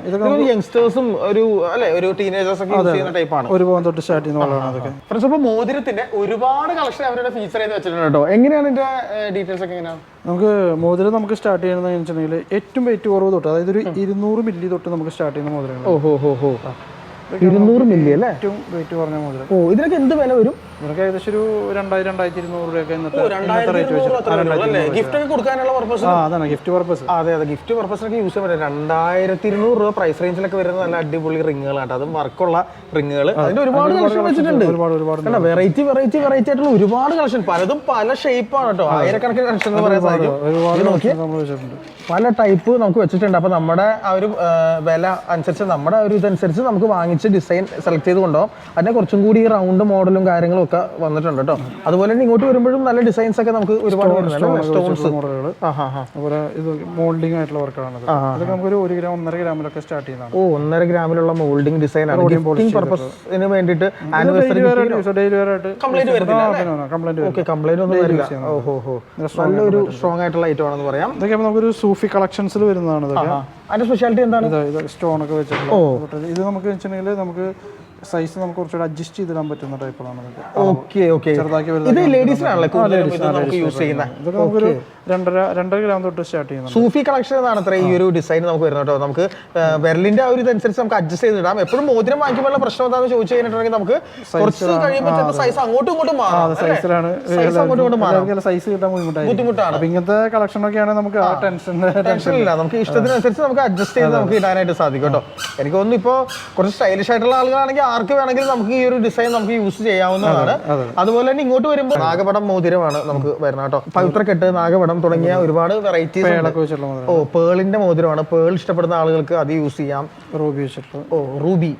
യങ്സ്റ്റേഴ്സും ഒരു അല്ലെ? ഒരു ടീനേജേഴ്സ് ഒക്കെ യൂസ് ചെയ്യുന്ന ടൈപ്പാണ് ഒരു തൊട്ട് സ്റ്റാർട്ട് ചെയ്യുന്ന മോഡലാണ് അതൊക്കെ. ഫ്രണ്ട്സ് അപ്പോൾ മോതിരത്തിന്റെ ഒരുപാട് കളക്ഷൻ അവരുടെ ഫീച്ചർ ചെയ്ത് വെച്ചിട്ടുണ്ട് കേട്ടോ. എങ്ങനെയാണ് ഇതിന്റെ ഡീറ്റെയിൽസ് ഒക്കെ എങ്ങനെയാണ്? നമുക്ക് മോതിരം നമുക്ക് സ്റ്റാർട്ട് ചെയ്യുന്നത് വെച്ചിട്ടുണ്ടെങ്കിൽ ഏറ്റവും വെയിറ്റ് കുറവ് തൊട്ട് അതായത് ഒരു ഇരുന്നൂറ് മില്ലി തൊട്ട് നമുക്ക് സ്റ്റാർട്ട് ചെയ്യുന്ന മോതിരങ്ങൾ ഓഹോ ഹോ ഹോ. ഇരുന്നൂറ് മില്ലി അല്ലേ? ഏറ്റവും വെയിറ്റ് കുറഞ്ഞ മോതിരം. ഓ ഇതിനൊക്കെ എന്ത് വില വരും? ഇതൊക്കെ ഏകദേശം ഒരു രണ്ടായിരം രണ്ടായിരത്തി ഇരുന്നൂറ് രൂപയൊക്കെ ഇന്നത്തെ ഇന്നത്തെ റേറ്റ് വെച്ചിട്ട്. ഗിഫ്റ്റ് ഒക്കെ കൊടുക്കാനുള്ള പർപ്പസ് ആ അതാണ് ഗിഫ്റ്റ് പർപ്പസ് അതെ അതെ. ഗിഫ്റ്റ് പർപ്പസിനൊക്കെ യൂസ് ചെയ്യാൻ പറ്റും. രണ്ടായിരത്തി ഇരുന്നൂറ് രൂപ പ്രൈസ് റേഞ്ചിലൊക്കെ വരുന്ന നല്ല അടിപൊളി റിങ്ങുകളാണ് അതും വർക്കുള്ള റിങ്ങുകൾ അതിന്റെ ഒരുപാട് കളക്ഷൻ വെച്ചിട്ടുണ്ട്. ഒരുപാട് ഒരുപാട് വെറൈറ്റി വെറൈറ്റി വെറൈറ്റി ആയിട്ടുള്ള ഒരുപാട് കളക്ഷൻ പലതും പല ഷേപ്പാണ് കേട്ടോ. ആയിരക്കണക്കിന് കളക്ഷൻ എന്ന് പറയാൻ സാധിക്കും. പല ടൈപ്പ് നമുക്ക് വെച്ചിട്ടുണ്ട്. അപ്പൊ നമ്മുടെ ആ ഒരു വില അനുസരിച്ച് നമ്മുടെ ആ ഒരു ഇതനുസരിച്ച് നമുക്ക് വാങ്ങിച്ച് ഡിസൈൻ സെലക്ട് ചെയ്ത് കൊണ്ടുപോകാം. അതിനെ കുറച്ചും കൂടി റൗണ്ട് മോഡലും കാര്യങ്ങളും ഒക്കെ വന്നിട്ടുണ്ട് കേട്ടോ. അതുപോലെ തന്നെ ഇങ്ങോട്ട് വരുമ്പോഴും നല്ല ഡിസൈൻസ് ഒക്കെ നമുക്ക് ഒരുപാട് സ്റ്റോൺസ് മോഡലുകൾ അതുപോലെ ഇത് മോൾഡിംഗ് ആയിട്ടുള്ള വർക്കാണ് അതൊക്കെ നമുക്ക് ഒരു ഗ്രാം ഒന്നര ഗ്രാമിലൊക്കെ സ്റ്റാർട്ട് ചെയ്യുന്നതാണ്. ഓ ഒന്നര ഗ്രാമിലുള്ള മോൾഡിംഗ് ഡിസൈൻ ആണ്. ഗിഫ്റ്റിംഗ് പർപ്പസിന് വേണ്ടിയിട്ട് ആനിവേഴ്സറി കംപ്ലൈന്റ് ഒന്നും വരില്ല. ഓഹോ നല്ലൊരു സ്ട്രോങ് ആയിട്ടുള്ള ഐറ്റം ആണെന്ന് പറയാം. ഇതൊക്കെ നമുക്കൊരു സൂഫി കളക്ഷൻസിൽ വരുന്നതാണ് ഇതൊക്കെ. അതിന്റെ സ്പെഷ്യാലിറ്റി എന്താണ്? സ്റ്റോൺ ഒക്കെ വെച്ചിട്ടുള്ള ഇത് നമുക്ക് വെച്ചിട്ടുണ്ടെങ്കിൽ നമുക്ക് സൈസ് നമുക്ക് കുറച്ചുകൂടെ അഡ്ജസ്റ്റ് ചെയ്തിടാൻ പറ്റുന്ന ടൈപ്പാണ് ആണ് ഓക്കെ ഓക്കെ ചെറുതാക്കി ഇത് വലുതാക്കി ലേഡീസിനാണല്ലേ കൂടുതലും ഇത് നമുക്ക് യൂസ് ചെയ്യുന്ന? ഇതൊക്കെ നമുക്കൊരു രണ്ടര രണ്ടര ഗ്രാം തൊട്ട് സ്റ്റാർട്ട് ചെയ്യുന്നത് സൂഫി കളക്ഷൻ എന്നാണ് അത്ര ഈ ഒരു ഡിസൈൻ നമുക്ക് വരുന്നത് കേട്ടോ. നമുക്ക് വിരലിന്റെ ആ ഒരു ഇതനുസരിച്ച് നമുക്ക് അഡ്ജസ്റ്റ് ചെയ്തിടാം എപ്പോഴും മോതിരം വാങ്ങിക്കുമ്പോൾ പ്രശ്നം എന്താണെന്ന് ചോദിച്ചു കഴിഞ്ഞിട്ടുണ്ടെങ്കിൽ നമുക്ക് കുറച്ച് കഴിയുമ്പോൾ സൈസ് അങ്ങോട്ടും ഇങ്ങോട്ടും മാറും സൈസിലാണ് അങ്ങോട്ടും ഇങ്ങോട്ടും മാറും. സൈസ് കിട്ടാൻ ബുദ്ധിമുട്ടാണ്. അപ്പൊ ഇങ്ങനത്തെ നമുക്ക് ആ ടെൻഷൻ ടെൻഷൻ ഇല്ല. നമുക്ക് ഇഷ്ടത്തിനനുസരിച്ച് നമുക്ക് അഡ്ജസ്റ്റ് ചെയ്ത് നമുക്ക് ഇടാനായിട്ട് സാധിക്കും കേട്ടോ. എനിക്ക് തോന്നുന്നു ഇപ്പോ കുറച്ച് സ്റ്റൈലിഷ് ആയിട്ടുള്ള ആളുകളാണെങ്കിൽ ആർക്ക് വേണമെങ്കിലും നമുക്ക് ഈ ഒരു ഡിസൈൻ നമുക്ക് യൂസ് ചെയ്യാവുന്നതാണ്. അതുപോലെ തന്നെ ഇങ്ങോട്ട് വരുമ്പോൾ നാഗപടം മോതിരമാണ് നമുക്ക് വരുന്നത് കേട്ടോ. പവിത്രക്കെട്ട് നാഗപടം തുടങ്ങിയ ഒരുപാട് വെറൈറ്റീസ് ഓ പേളിന്റെ മോതിരമാണ്. പേൾ ഇഷ്ടപ്പെടുന്ന ആളുകൾക്ക് അത് യൂസ് ചെയ്യാം. റൂബി ഓ റൂബി.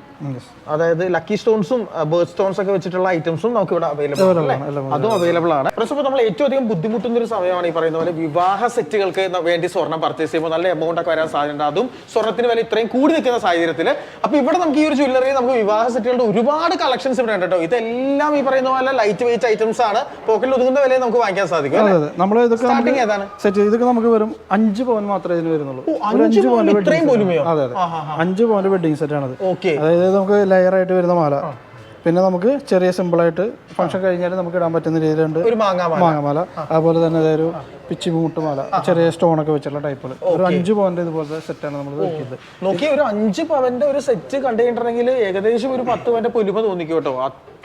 അതായത് ലക്കി സ്റ്റോൺസും ബേർഡ് സ്റ്റോൺസ് ഒക്കെ വെച്ചിട്ടുള്ള ഐറ്റംസും നമുക്ക് ഇവിടെ അവൈലബിൾ ആണ് അതും അവൈലബിൾ ആണ്. പ്രശ്നം നമ്മൾ ഏറ്റവും അധികം ബുദ്ധിമുട്ടുന്ന ഒരു സമയമാണ് ഈ പറയുന്ന പോലെ വിവാഹ സെറ്റുകൾക്ക് വേണ്ടി സ്വർണം പർച്ചേസ് ചെയ്യുമ്പോൾ നല്ല എമൗണ്ട് ഒക്കെ വരാൻ സാധ്യതയുണ്ട്. അതും സ്വർണത്തിന് വില ഇത്രയും കൂടി നിൽക്കുന്ന സാഹചര്യത്തിൽ അപ്പൊ ഇവിടെ നമുക്ക് ഈ ഒരു ജ്വല്ലറി നമുക്ക് വിവാഹ സെറ്റുകളുടെ ഒരുപാട് കളക്ഷൻസ് ഇവിടെ ഉണ്ട് കേട്ടോ. ഇതെല്ലാം ഈ പറയുന്ന പോലെ ലൈറ്റ് വെയിറ്റ് ഐറ്റംസ് ആണ് പോക്കറ്റിൽ ഒതുങ്ങുന്ന വിലയിൽ നമുക്ക് വാങ്ങിക്കാൻ സാധിക്കും അതെ നമ്മൾ ഇതൊക്കെ സ്റ്റാർട്ടിങ് ഏതാണ്? സെറ്റ് ഇതൊക്കെ നമുക്ക് വെറും അഞ്ച് പവൻ മാത്രമേ ഇതിന് വരുന്നുള്ളൂ. അഞ്ച് പവൻ ഇത്രയും? അതെ അതെ. അഞ്ച് പവന്റെ വെഡിങ് സെറ്റ് ആണത്. ഓക്കെ അതായത് നമുക്ക് ലെയർ ആയിട്ട് വരുന്ന മാല. പിന്നെ നമുക്ക് ചെറിയ സിമ്പിളായിട്ട് ഫംഗ്ഷൻ കഴിഞ്ഞാൽ നമുക്ക് ഇടാൻ പറ്റുന്ന രീതിയിലുണ്ട് മാങ്ങാമാല. അതുപോലെ തന്നെ ഒരു പിച്ചിമുട്ട് മാല ചെറിയ സ്റ്റോൺ ഒക്കെ വെച്ചുള്ള ടൈപ്പുകൾ ഒരു അഞ്ച് പവന്റെ ഇതുപോലത്തെ സെറ്റാണ് നമ്മൾ വെക്കുന്നത്. നോക്കി ഒരു അഞ്ച് പവന്റെ ഒരു സെറ്റ് കണ്ടു കഴിഞ്ഞിട്ടുണ്ടെങ്കിൽ ഏകദേശം ഒരു പത്ത് പവന്റെ പൊലിമ തോന്നിക്കും കേട്ടോ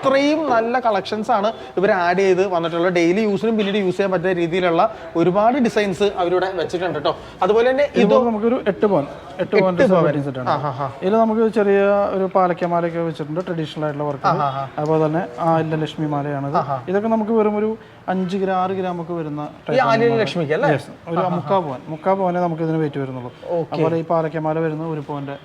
അത്രയും നല്ല കളക്ഷൻസ് ആണ് ഇവർ ആഡ് ചെയ്ത് വന്നിട്ടുള്ളത്. ഡെയിലി യൂസിനും പിന്നീട് യൂസ് ചെയ്യാൻ പറ്റുന്ന രീതിയിലുള്ള ഒരുപാട് ഡിസൈൻസ് അവരിവിടെ വെച്ചിട്ടുണ്ട് കേട്ടോ അതുപോലെ തന്നെ ഇത് നമുക്ക് നമുക്കൊരു എട്ട് പവൻ എട്ട് സെറ്റ് ആണ് ഇതിൽ നമുക്ക് ചെറിയ ഒരു പാലക്കമാലയൊക്കെ വെച്ചിട്ടുണ്ട് ട്രഡീഷണൽ ആയിട്ടുള്ള വർക്ക് അതുപോലെ തന്നെ ആലിന്റെ ലക്ഷ്മി മാലയാണത് ഇതൊക്കെ നമുക്ക് വെറും ഒരു അഞ്ച് ഗ്രാം ആറ് ഗ്രാം ഒക്കെ വരുന്ന ലക്ഷ്മിക്ക് ഒരു മുക്കാ പോവാൻ മുക്കാ പോവാനേ നമുക്ക് ഇതിന് വെയിറ്റ് വരുന്നുള്ളൂ. അതുപോലെ ഈ പാലക്കമാല വരുന്ന ഒരു പവന്റെ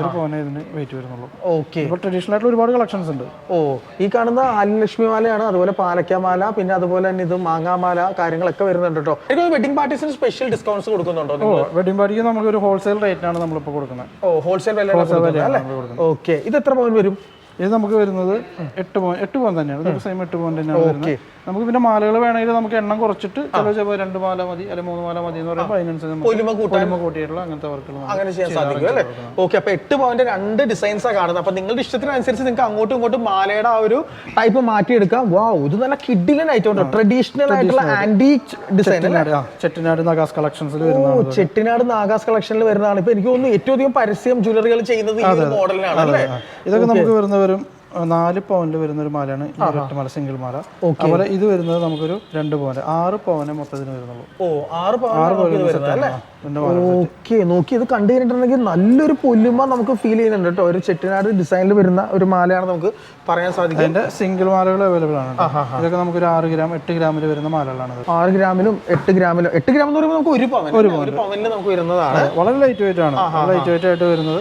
ഒരു പവനെ ഇതിന് വെയിറ്റ് വരുന്നുള്ളൂ. ഓക്കെ ഇപ്പോൾ ട്രഡീഷണൽ ആയിട്ടുള്ള ഒരുപാട് കളക്ഷൻസ് ഉണ്ട്. ഓ ഈ കാണുന്ന ആലിലക്ഷ്മി മാലയാണ് അതുപോലെ പാലക്കാമാല പിന്നെ അതുപോലെ തന്നെ ഇത് മാങ്ങാമാല കാര്യങ്ങളൊക്കെ വരുന്നുണ്ട് കേട്ടോ വെഡിംഗ് വെഡിങ് പാർട്ടീസിന് സ്പെഷ്യൽ ഡിസ്കൗണ്ട്സ് കൊടുക്കുന്നുണ്ടോ ഓ വെഡിങ് പാർട്ടിക്ക് നമുക്ക് ഒരു ഹോൾസെയിൽ റേറ്റ് റേറ്റിനാണ് നമ്മളിപ്പോൾ കൊടുക്കുന്നത്. ഓ ഹോൾസെയിൽ വില ഓക്കെ ഇത് എത്ര പവൻ വരും? ഇത് നമുക്ക് വരുന്നത് എട്ട് പോയിന്റ് എട്ട് പോയിന്റ് തന്നെയാണ്. നമുക്ക് സെയിം എട്ട് പോയിന്റ് തന്നെയാണ് വരുന്നത്. നമുക്ക് പിന്നെ മാലകൾ വേണമെങ്കിൽ നമുക്ക് എണ്ണം കുറച്ചിട്ട് ചില ചിലപ്പോൾ രണ്ട് മാല മതി അല്ലെങ്കിൽ മൂന്ന് മാല മതി എന്ന് പറയുമ്പോൾ അതിനനുസരിച്ച് പൊലിമ കൂട്ടിയിട്ടുള്ള അങ്ങനത്തെ വർക്കുകൾ അങ്ങനെ ചെയ്യാൻ സാധിക്കും അല്ലേ? ഓക്കെ അപ്പൊ എട്ട് പോയിന്റ് രണ്ട് ഡിസൈൻസ് കാണുന്നത്. അപ്പൊ നിങ്ങളുടെ ഇഷ്ടത്തിനനുസരിച്ച് നിങ്ങൾക്ക് അങ്ങോട്ടും ഇങ്ങോട്ടും മാലയുടെ ആ ഒരു ടൈപ്പ് മാറ്റിയെടുക്കാം. വാ ഇത് നല്ല കിഡിലൻ ഉണ്ട് ട്രഡീഷണൽ ആയിട്ടുള്ള ആന്റി ഡിസൈൻ ചെട്ടിനാട് നാഗാസ് കളക്ഷൻസിൽ വരുന്നത് വരുന്നതാണ് ചെട്ടിനാട് നാഗാസ് കളക്ഷനിൽ വരുന്നതാണ്. ഇപ്പൊ എനിക്ക് തോന്നുന്നു ഏറ്റവും അധികം പരസ്യം ജ്വല്ലറികൾ ചെയ്യുന്നത് ഈ മോഡലിലാണ് അല്ലേ? ഇതൊക്കെ നമുക്ക് വരുന്ന വരും നാല് പവനിൽ വരുന്ന ഒരു മാലയാണ് ഈ ഒരൊറ്റ മാല സിംഗിൾ മാല. അതുപോലെ ഇത് വരുന്നത് നമുക്കൊരു രണ്ട് പവന് ആറ് പവന് മൊത്തത്തിന് വരുന്നുള്ളൂ. ഓ ആറ് പവൻ ഇത് വരുന്നത് അല്ലേ? രണ്ട് മാല ഓക്കെ നോക്കി ഇത് കണ്ടു കഴിഞ്ഞിട്ടുണ്ടെങ്കിൽ നല്ലൊരു പൊല്ലുമ നമുക്ക് ഫീൽ ചെയ്യുന്നുണ്ട് കേട്ടോ. ഒരു ചെട്ടിനാട് ഡിസൈനിൽ വരുന്ന ഒരു മാലയാണ് നമുക്ക് പറയാൻ സാധിക്കും അതിന്റെ സിംഗിൾ മാലകൾ അവൈലബിൾ ആണ് ഇതൊക്കെ നമുക്ക് ഒരു ആറ് ഗ്രാം എട്ട് ഗ്രാമിൽ വരുന്ന മാലകളാണ്. ആറ് ഗ്രാമിലും എട്ട് ഗ്രാമിലും എട്ട് ഗ്രാം എന്ന് പറയുമ്പോൾ നമുക്ക് ഒരു പവൻ ഒരു പവനിൽ നമുക്ക് വരുന്നതാണ്. വളരെ ലൈറ്റ് വെയിറ്റ് ആണ് ലൈറ്റ് വെയിറ്റ് ആയിട്ട് വരുന്നത്.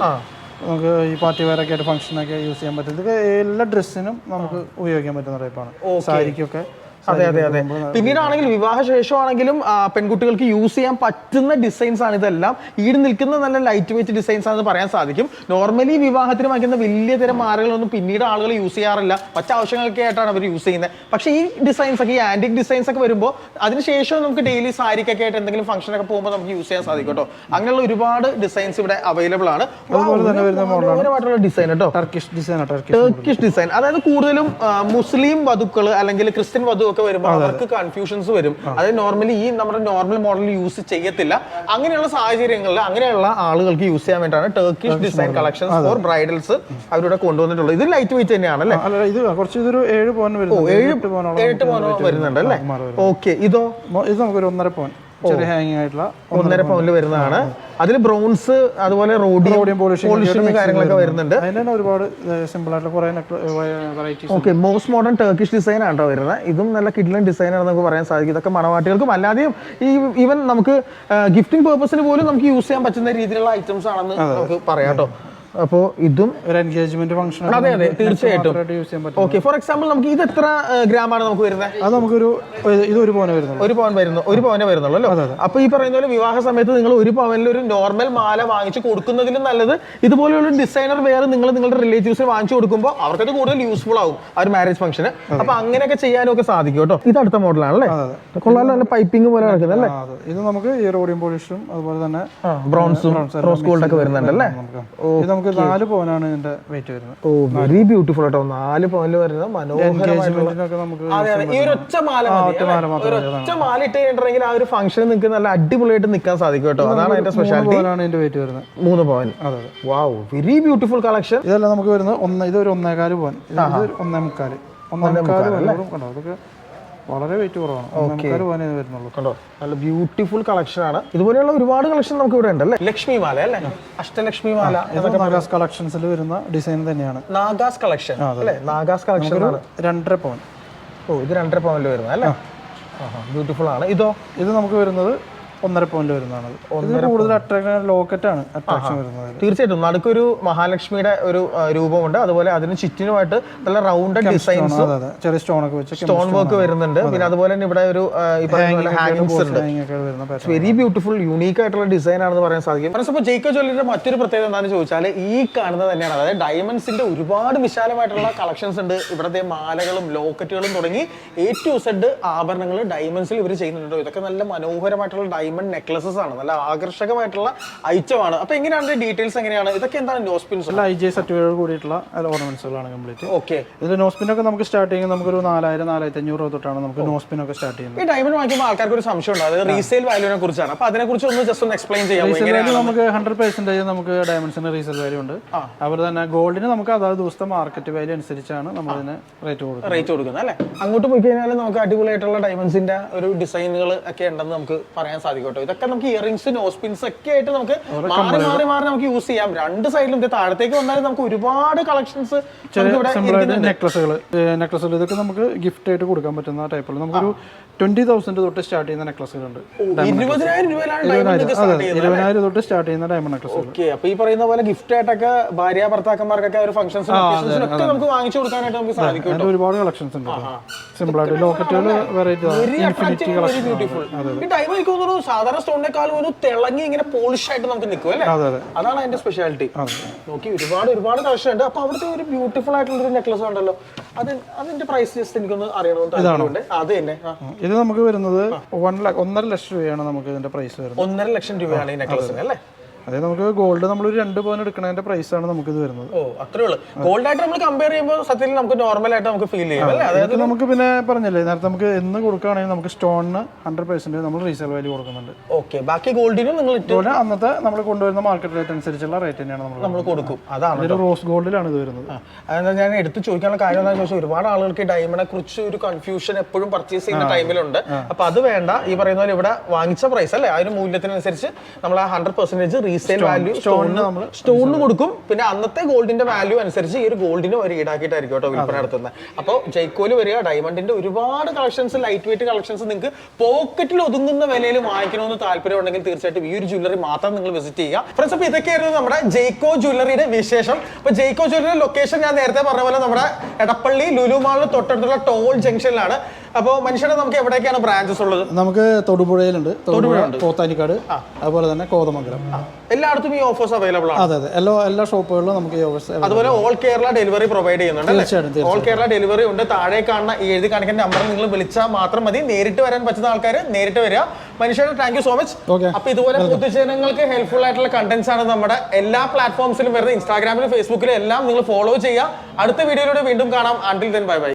നമുക്ക് ഈ പാർട്ടി വെയർ ഒക്കെ ആയിട്ട് ഫംഗ്ഷനൊക്കെ യൂസ് ചെയ്യാൻ പറ്റും. ഇതൊക്കെ എല്ലാ ഡ്രസ്സിനും നമുക്ക് ഉപയോഗിക്കാൻ പറ്റുന്ന ടൈപ്പാണ് സാരിക്കൊക്കെ. അതെ അതെ അതെ. പിന്നീടാണെങ്കിൽ വിവാഹ ശേഷമാണെങ്കിലും പെൺകുട്ടികൾക്ക് യൂസ് ചെയ്യാൻ പറ്റുന്ന ഡിസൈൻസ് ആണ് ഇതെല്ലാം. ഈട് നിൽക്കുന്ന നല്ല ലൈറ്റ് വെയിറ്റ് ഡിസൈൻസ് ആണെന്ന് പറയാൻ സാധിക്കും. നോർമലി വിവാഹത്തിന് വയ്ക്കുന്ന വലിയ തരം മാലകളൊന്നും പിന്നീട് ആളുകൾ യൂസ് ചെയ്യാറില്ല. മറ്റാവശ്യങ്ങൾക്ക് ആയിട്ടാണ് അവർ യൂസ് ചെയ്യുന്നത്. പക്ഷെ ഈ ഡിസൈൻസ് ഒക്കെ ഈ ആന്റിക് ഡിസൈൻസ് ഒക്കെ വരുമ്പോൾ അതിനുശേഷം നമുക്ക് ഡെയിലി സാരിക്കൊക്കെ ആയിട്ട് എന്തെങ്കിലും ഫംഗ്ഷൻ ഒക്കെ പോകുമ്പോൾ നമുക്ക് യൂസ് ചെയ്യാൻ സാധിക്കും കേട്ടോ. അങ്ങനെയുള്ള ഒരുപാട് ഡിസൈൻസ് ഇവിടെ അവൈലബിൾ ആണ്. മനോഹരമായിട്ടുള്ള ഡിസൈൻ കേട്ടോ. ടർക്കിഷ് ഡിസൈൻ ടർക്കിഷ് ഡിസൈൻ അതായത് കൂടുതലും മുസ്ലിം വധുക്കൾ അല്ലെങ്കിൽ ക്രിസ്ത്യൻ വധു ഒക്കെ വരുമ്പോൾ അവർക്ക് കൺഫ്യൂഷൻസ് വരും. അതായത് നോർമലി ഈ നമ്മുടെ നോർമൽ മോഡൽ യൂസ് ചെയ്യത്തില്ല. അങ്ങനെയുള്ള സാഹചര്യങ്ങളിൽ അങ്ങനെയുള്ള ആളുകൾക്ക് യൂസ് ചെയ്യാൻ വേണ്ടിയാണ് Turkish design collections for bridals അവരിവിടെ കൊണ്ടുവന്നിട്ടുള്ളത്. ഇത് ലൈറ്റ് വെയിറ്റ് തന്നെയാണ് അല്ലേ? ഇത് കുറച്ച് ഇതൊരു ഏഴ് പോയിന്റ് ഏഴ് എട്ട് വരുന്നുണ്ട്. അല്ലേ? ഓക്കെ ഇതോ? ഇത് നമുക്ക് ഒരു ഒന്നര പോയിൻ ചെറിയ ഹാങ്ങിങ് ആയിട്ടുള്ള ഒന്നര പൗണ്ടിൽ വരുന്നതാണ്. അതിൽ ബ്രോൺസ് അതുപോലെ റോഡിയം പോളിഷിംഗ് കാര്യങ്ങളൊക്കെ വരുന്നുണ്ട്. അതിന് ഒരുപാട് സിമ്പിൾ ആയിട്ടുള്ള കുറെ varieties okay most modern Turkish design ആണ് കേട്ടോ വരുന്നത്. ഇതും നല്ല കിഡ്ലൻ ഡിസൈൻ ആണെന്ന് നമുക്ക് പറയാൻ സാധിക്കും. ഇതൊക്കെ മണവാട്ടികൾക്കും അല്ലാതെയും ഈ ഈവൻ നമുക്ക് ഗിഫ്റ്റിംഗ് പേർപ്പസിന് പോലും നമുക്ക് യൂസ് ചെയ്യാൻ പറ്റുന്ന രീതിയിലുള്ള ഐറ്റംസ് ആണെന്ന് നമുക്ക് പറയാം കേട്ടോ അപ്പോൾ ഇതും ഒരു എൻഗേജ്മെന്റ് ഫംഗ്ഷൻ അതെ, അതെ, തീർച്ചയായിട്ടും. യൂസ് ചെയ്യാൻ പറ്റും. ഓക്കെ ഫോർ എക്സാമ്പിൾ നമുക്ക് ഇത് എത്ര ഗ്രാം ആണ് നമുക്ക് വരുന്നത്? അത് നമുക്കൊരു ഒരു- ഇത് ഒരു പോനെ വരുന്നുള്ളൂ. ഒരു പവൻ വരുന്നു ഒരു പവനെ വരുന്നുള്ളൂ അല്ലോ? അപ്പൊ ഈ പറയുന്ന പോലെ വിവാഹ സമയത്ത് നിങ്ങൾ ഒരു പവനിൽ ഒരു നോർമൽ മാല വാങ്ങിച്ച് കൊടുക്കുന്നതിലും നല്ലത് ഇതുപോലെയുള്ള ഡിസൈനർ വേറെ നിങ്ങൾ നിങ്ങളുടെ റിലേറ്റീവ്സിന് വാങ്ങിച്ചു കൊടുക്കുമ്പോൾ അവർക്കത് കൂടുതൽ യൂസ്ഫുൾ ആവും ആ ഒരു മാരേജ് ഫംഗ്ഷന് അപ്പോൾ അങ്ങനെയൊക്കെ ചെയ്യാനും ഒക്കെ സാധിക്കും കേട്ടോ. ഇത് അടുത്ത മോഡലാണല്ലേ കൊള്ളാലോ നല്ല പൈപ്പിംഗ് പോലെ നടക്കുന്നത് അല്ലേ? അതെ. ഇത് നമുക്ക് ഈ റോഡിയം പോളിഷും അതുപോലെ തന്നെ ബ്രോൺസും റോസ് ഗോൾഡ് ഒക്കെ വരുന്നുണ്ട് അല്ലേ? നമുക്ക് നാല് പോനാണ് ഇതിന്റെ വെയിറ്റ് വരുന്നത്. ഓ വെരി ബ്യൂട്ടിഫുൾ ആട്ടോ നാല് പവനിൽ വരുന്ന മനോഹരമായിട്ടുള്ള മാല ഇട്ട് കഴിഞ്ഞിട്ടുണ്ടെങ്കിൽ ആ ഒരു ഫംഗ്ഷന് നിങ്ങൾക്ക് നല്ല അടിപൊളിയായിട്ട് നിൽക്കാൻ സാധിക്കും കേട്ടോ. അതാണ് അതിന്റെ സ്പെഷ്യാലിറ്റി ഇതിന്റെ വെയിറ്റ് വരുന്നത്. മൂന്ന് പവൻ. അതെ അതെ. വാവ് വെരി ബ്യൂട്ടിഫുൾ കളക്ഷൻ ഇതെല്ലാം നമുക്ക് വരുന്നത് ഒന്ന് ഇത് ഒരു ഒന്നേകാൽ പോവൻ. ഒന്നേ മുക്കാൽ ഒന്നേ മുക്കാൽ കണ്ടോ അതൊക്കെ വളരെ വെയിറ്റ് കുറവാണ്. വരുന്നുള്ളൂ. കണ്ടോ? നല്ല ബ്യൂട്ടിഫുൾ കളക്ഷൻ ആണ്. ഇതുപോലെയുള്ള ഒരുപാട് കളക്ഷൻ നമുക്ക് ഇവിടെ ഉണ്ട് അല്ലേ? ലക്ഷ്മി മാല അല്ലേ? അഷ്ടലക്ഷ്മി മാല. ഇതൊക്കെ നാഗാസ് കളക്ഷൻസിൽ വരുന്ന ഡിസൈൻ തന്നെയാണ്. നാഗാസ് കളക്ഷൻ അല്ലേ? നാഗാസ് കളക്ഷൻ രണ്ടര പവൻ ഓ ഇത് രണ്ടര പവനിൽ വരുന്നത് അല്ലേ? ബ്യൂട്ടിഫുൾ ആണ്. ഇതോ? ഇത് നമുക്ക് വരുന്നത് ഒന്നര പോയിന്റ് വരുന്നതാണ്. ഒന്നര കൂടുതൽ അട്രാക്ഷൻ ലോക്കറ്റ് ആണ് അട്രാക്ഷൻ വരുന്നത്. തീർച്ചയായിട്ടും. നടുക്കൊരു മഹാലക്ഷ്മിയുടെ ഒരു രൂപമുണ്ട്. അതുപോലെ അതിന് ചുറ്റിനുമായിട്ട് നല്ല റൗണ്ടഡ് ഡിസൈൻസ് ചെറിയ സ്റ്റോൺ ഒക്കെ വെച്ച് സ്റ്റോൺ വർക്ക് വരുന്നുണ്ട്. പിന്നെ അതുപോലെ തന്നെ ഇവിടെ ഒരു ഹാങ്ങിങ്സ് ഉണ്ട്. വെരി ബ്യൂട്ടിഫുൾ യൂണീക്ക് ആയിട്ടുള്ള ഡിസൈൻ ആണെന്ന് പറയാൻ സാധിക്കും. അപ്പോൾ ജെയ്ക്കോ ജ്വല്ലറിയുടെ മറ്റൊരു പ്രത്യേകത എന്താണെന്ന് ചോദിച്ചാൽ ഈ കാണുന്നത് തന്നെയാണ്. അതായത് ഡയമണ്ട്സിന്റെ ഒരുപാട് വിശാലമായിട്ടുള്ള കളക്ഷൻസ് ഉണ്ട്. ഇവിടത്തെ മാലകളും ലോക്കറ്റുകളും തുടങ്ങി എ ടു സെഡ് ആഭരണങ്ങൾ ഡയമണ്ട്സിൽ ഇവർ ചെയ്യുന്നുണ്ടോ. ഇതൊക്കെ നല്ല മനോഹരമായിട്ടുള്ള ഡയമണ്ട് നെക്ലസസ് ആണ്. നല്ല ആകർഷകമായിട്ടുള്ള ഐറ്റമാണ്. അപ്പൊ എങ്ങനെയാണ് ഡീറ്റെയിൽസ് എങ്ങനെയാണ്? ഇതൊക്കെ എന്താണ് നോസ്പിൻസ് ഐ ജി സർട്ടിഫിക്കറ്റ് കൂടിയിട്ടുള്ള ഓർണമെന്റ്സുകളാണ് കംപ്ലീറ്റ് ഓക്കെ ഇതിൽ നോസ്പിനൊക്കെ നമുക്ക് സ്റ്റാർട്ട് ചെയ്യുന്നത് നമുക്കൊരു നാലായിരം നാലായിരത്തി അഞ്ഞൂറ് രൂപ തൊട്ടാണ് നമുക്ക് നോസ്പിൻ ഒക്കെ സ്റ്റാർട്ട് ചെയ്യുന്നത്. ഈ ഡയമണ്ട് വാങ്ങിക്കുമ്പോൾ ആൾക്കാർക്ക് ഒരു സംശയം ഉണ്ട് അതായത് റീസെയിൽ വാല്യൂനെ കുറിച്ചാണ്. അപ്പൊ അതിനെ കുറിച്ച് ഒന്ന് ജസ്റ്റ് ഒന്ന് എക്സ്പ്ലെയിൻ ചെയ്യാം നമുക്ക് ഹൺഡ്രഡ് പെർസെന്റേജ് നമുക്ക് ഡയമണ്ട്സിന് റീസെയിൽ വാല്യൂ ഉണ്ട്. അതുപോലെ തന്നെ ഗോൾഡിന് നമുക്ക് അതാത് ദിവസത്തെ മാർക്കറ്റ് വാല്യൂ അനുസരിച്ചാണ് നമ്മൾ ഇതിന് റേറ്റ് കൊടുക്കുന്നത്. റേറ്റ് കൊടുക്കുന്നത് അല്ലേ? അങ്ങോട്ട് പോയി കഴിഞ്ഞാൽ നമുക്ക് അടിപൊളിയായിട്ടുള്ള ഡയമണ്ട്സിന്റെ ഒരു ഡിസൈനുകൾ ഒക്കെ ഉണ്ടെന്ന് നമുക്ക് പറയാൻ സാധിക്കും. കേട്ടോ ഇതൊക്കെ നമുക്ക് ഇയറിംഗ്സ് നോസ്പിൻസ് ഒക്കെ ആയിട്ട് നമുക്ക് മാറി മാറി മാറി നമുക്ക് യൂസ് ചെയ്യാം. രണ്ട് സൈഡിലും ഇത് താഴത്തേക്ക് വന്നാലും നമുക്ക് ഒരുപാട് കളക്ഷൻസ് നെക്ലസുകൾ നെക്ലസുകൾ ഇതൊക്കെ നമുക്ക് ഗിഫ്റ്റ് ആയിട്ട് കൊടുക്കാൻ പറ്റുന്ന ടൈപ്പുള്ള നമുക്കൊരു ട്വന്റി തൗസൻഡ് തൊട്ട് സ്റ്റാർട്ട് ചെയ്യുന്ന നെക്ലസുകൾ ഉണ്ട്. ഇരുപതിനായിരം തൊട്ട് സ്റ്റാർട്ട് ചെയ്യുന്ന ഡയമണ്ട് നെക്ലസ് ഓക്കെ അപ്പൊ ഈ പറയുന്ന പോലെ ഗിഫ്റ്റ് ആയിട്ടൊക്കെ ഭാര്യ ഭർത്താക്കന്മാർക്കൊക്കെ ഒരു ഫംഗ്ഷൻസ് ഒക്കെ നമുക്ക് വാങ്ങിച്ചു കൊടുക്കാനായിട്ട് നമുക്ക് സാധിക്കും ഒരുപാട് കളക്ഷൻസ് ഉണ്ട് സിമ്പിൾ ആയിട്ട് ലോക്കറ്റുകൾ വെറൈറ്റി ഇൻഫിനിറ്റി കളക്ഷൻ ബ്യൂട്ടിഫുൾ ഈ ഡയമണ്ട് എനിക്ക് തോന്നുന്നു സാധാരണ സ്റ്റോണിനെക്കാളും ഒരു തിളങ്ങി ഇങ്ങനെ പോളിഷ് ആയിട്ട് നമുക്ക് നിൽക്കും അല്ലേ? അതെ അതെ. അതാണ് അതിന്റെ സ്പെഷ്യാലിറ്റി നോക്കി ഒരുപാട് ഒരുപാട് കളക്ഷൻ ഉണ്ട് അപ്പൊ അവിടുത്തെ ഒരു ബ്യൂട്ടിഫുൾ ആയിട്ടുള്ള ഒരു നെക്ലസ് ഉണ്ടല്ലോ. അത് അതിന്റെ പ്രൈസ് ജസ്റ്റ് എനിക്കൊന്ന് അറിയണമെന്ന് താല്പര്യമുണ്ട്. അത് തന്നെ. ഇത് നമുക്ക് വരുന്നത് വൺ ലാക്ക് ഒന്നര ലക്ഷം രൂപയാണ് നമുക്ക് ഇതിന്റെ പ്രൈസ് വരുന്നത്. ഒന്നര ലക്ഷം രൂപയാണ് ഈ നെക്ലസിന് അല്ലേ? അതായത് നമുക്ക് ഗോൾഡ് നമ്മൾ ഒരു രണ്ട് പവൻ എടുക്കുന്നതിന്റെ പ്രൈസ് ആണ് നമുക്ക് ഇത് വരുന്നത്. ഓ അത്രേ ഉള്ളൂ. ഗോൾഡ് ആയിട്ട് നമ്മൾ കമ്പയർ ചെയ്യുമ്പോൾ സത്യത്തിൽ നമുക്ക് നോർമൽ ആയിട്ട് നമുക്ക് ഫീൽ ചെയ്യും അല്ലേ? അതായത് നമുക്ക് പിന്നെ പറഞ്ഞല്ലേ നേരത്തെ നമുക്ക് എന്ന് കൊടുക്കുകയാണെങ്കിൽ നമുക്ക് സ്റ്റോണിന് ഹൺഡ്രഡ് പെർസെന്റ് നമ്മൾ റീസെയിൽ വാല്യൂ കൊടുക്കുന്നുണ്ട്. ഓക്കെ ബാക്കി ഗോൾഡിനും നിങ്ങൾ അന്നത്തെ നമ്മൾ കൊണ്ടുവരുന്ന മാർക്കറ്റ് റേറ്റ് അനുസരിച്ചുള്ള റേറ്റ് തന്നെയാണ് നമ്മൾ നമ്മൾ കൊടുക്കും. അതാണ് റോസ് ഗോൾഡിലാണ് ഇത് വരുന്നത്. അതായത് ഞാൻ എടുത്ത് ചോദിക്കാനുള്ള കാര്യം എന്താണെന്ന് ചോദിച്ചാൽ ഒരുപാട് ആളുകൾക്ക് ഡയമണ്ടിനെ കുറിച്ച് ഒരു കൺഫ്യൂഷൻ എപ്പോഴും പർച്ചേസ് ചെയ്യുന്ന ടൈമിലുണ്ട് അപ്പൊ അത് വേണ്ട. ഈ പറയുന്ന പോലെ ഇവിടെ വാങ്ങിച്ച പ്രൈസ് അല്ലേ? ആ ഒരു മൂല്യത്തിനനുസരിച്ച് നമ്മൾ ആ ഹൺഡ്രഡ് പെർസെന്റേജ് റീസെയിൽ വാല്യൂ സ്റ്റോണിന് സ്റ്റോണിന് കൊടുക്കും. പിന്നെ അന്നത്തെ ഗോൾഡിന്റെ വാല്യൂ അനുസരിച്ച് ഈ ഒരു ഗോൾഡിന് ഒരു ഈടാക്കിയിട്ടായിരിക്കും കേട്ടോ വിൽപ്പന നടത്തുന്നത് അപ്പോൾ ജയ്ക്കോൽ വരിക ഡയമണ്ടിന്റെ ഒരുപാട് കളക്ഷൻസ് ലൈറ്റ് വെയിറ്റ് കളക്ഷൻസ് നിങ്ങൾക്ക് പോക്കറ്റിൽ ഒതുങ്ങുന്ന വിലയിൽ വാങ്ങിക്കണമെന്ന് താല്പര്യം ഉണ്ടെങ്കിൽ തീർച്ചയായിട്ടും ഈ ഒരു ജ്വല്ലറി മാത്രം നിങ്ങൾ വിസിറ്റ് ചെയ്യുക. ഫ്രണ്ട്സ് അപ്പോൾ ഇതൊക്കെയായിരുന്നു നമ്മുടെ ജയ്ക്കോ ജ്വല്ലറിയുടെ വിശേഷം. അപ്പോൾ ജയ്ക്കോ ജ്വല്ലറി ലൊക്കേഷൻ ഞാൻ നേരത്തെ പറഞ്ഞ പോലെ നമ്മുടെ എടപ്പള്ളി ലുലു മാളിന് തൊട്ടടുത്തുള്ള ടോൾ ജംഗ്ഷനിലാണ് അപ്പോൾ മനുഷ്യരെ നമുക്ക് എവിടേക്കാണ് ബ്രാഞ്ചസ് ഉള്ളത്? നമുക്ക് തൊടുപുഴയിലുണ്ട്. തൊടുപുഴ പോത്താനിക്കാട് അതുപോലെ തന്നെ കോതമംഗലം. എല്ലായിടത്തും ഈ ഓഫേഴ്സ് അവൈലബിൾ ആണ്. അതെ അതെ. എല്ലാ എല്ലാ ഷോപ്പുകളിലും നമുക്ക് ഈ ഓഫേഴ്സ് അതുപോലെ ഓൾ കേരള ഡെലിവറി പ്രൊവൈഡ് ചെയ്യുന്നുണ്ട് തീർച്ചയായിട്ടും, ഓൾ കേരള ഡെലിവറി ഉണ്ട്. താഴെ കാണുന്ന ഈ എഴുതി കാണിക്കുന്ന നമ്പർ നിങ്ങൾ വിളിച്ചാൽ മാത്രം മതി. നേരിട്ട് വരാൻ പറ്റുന്ന ആൾക്കാർ നേരിട്ട് വരിക. മനുഷ്യരുടെ താങ്ക് യു സോ മച്ച്. അപ്പൊ ഇതുപോലെ പൊതുജനങ്ങൾക്ക് ഹെൽപ്ഫുൾ ആയിട്ടുള്ള കണ്ടന്റ്സ് ആണ് നമ്മുടെ എല്ലാ പ്ലാറ്റ്ഫോംസിലും വരുന്നത്. ഇൻസ്റ്റാഗ്രാമിലും ഫേസ്ബുക്കിലും എല്ലാം നിങ്ങൾ ഫോളോ ചെയ്യുക. അടുത്ത വീഡിയോയിലൂടെ വീണ്ടും കാണാം. Until then bye bye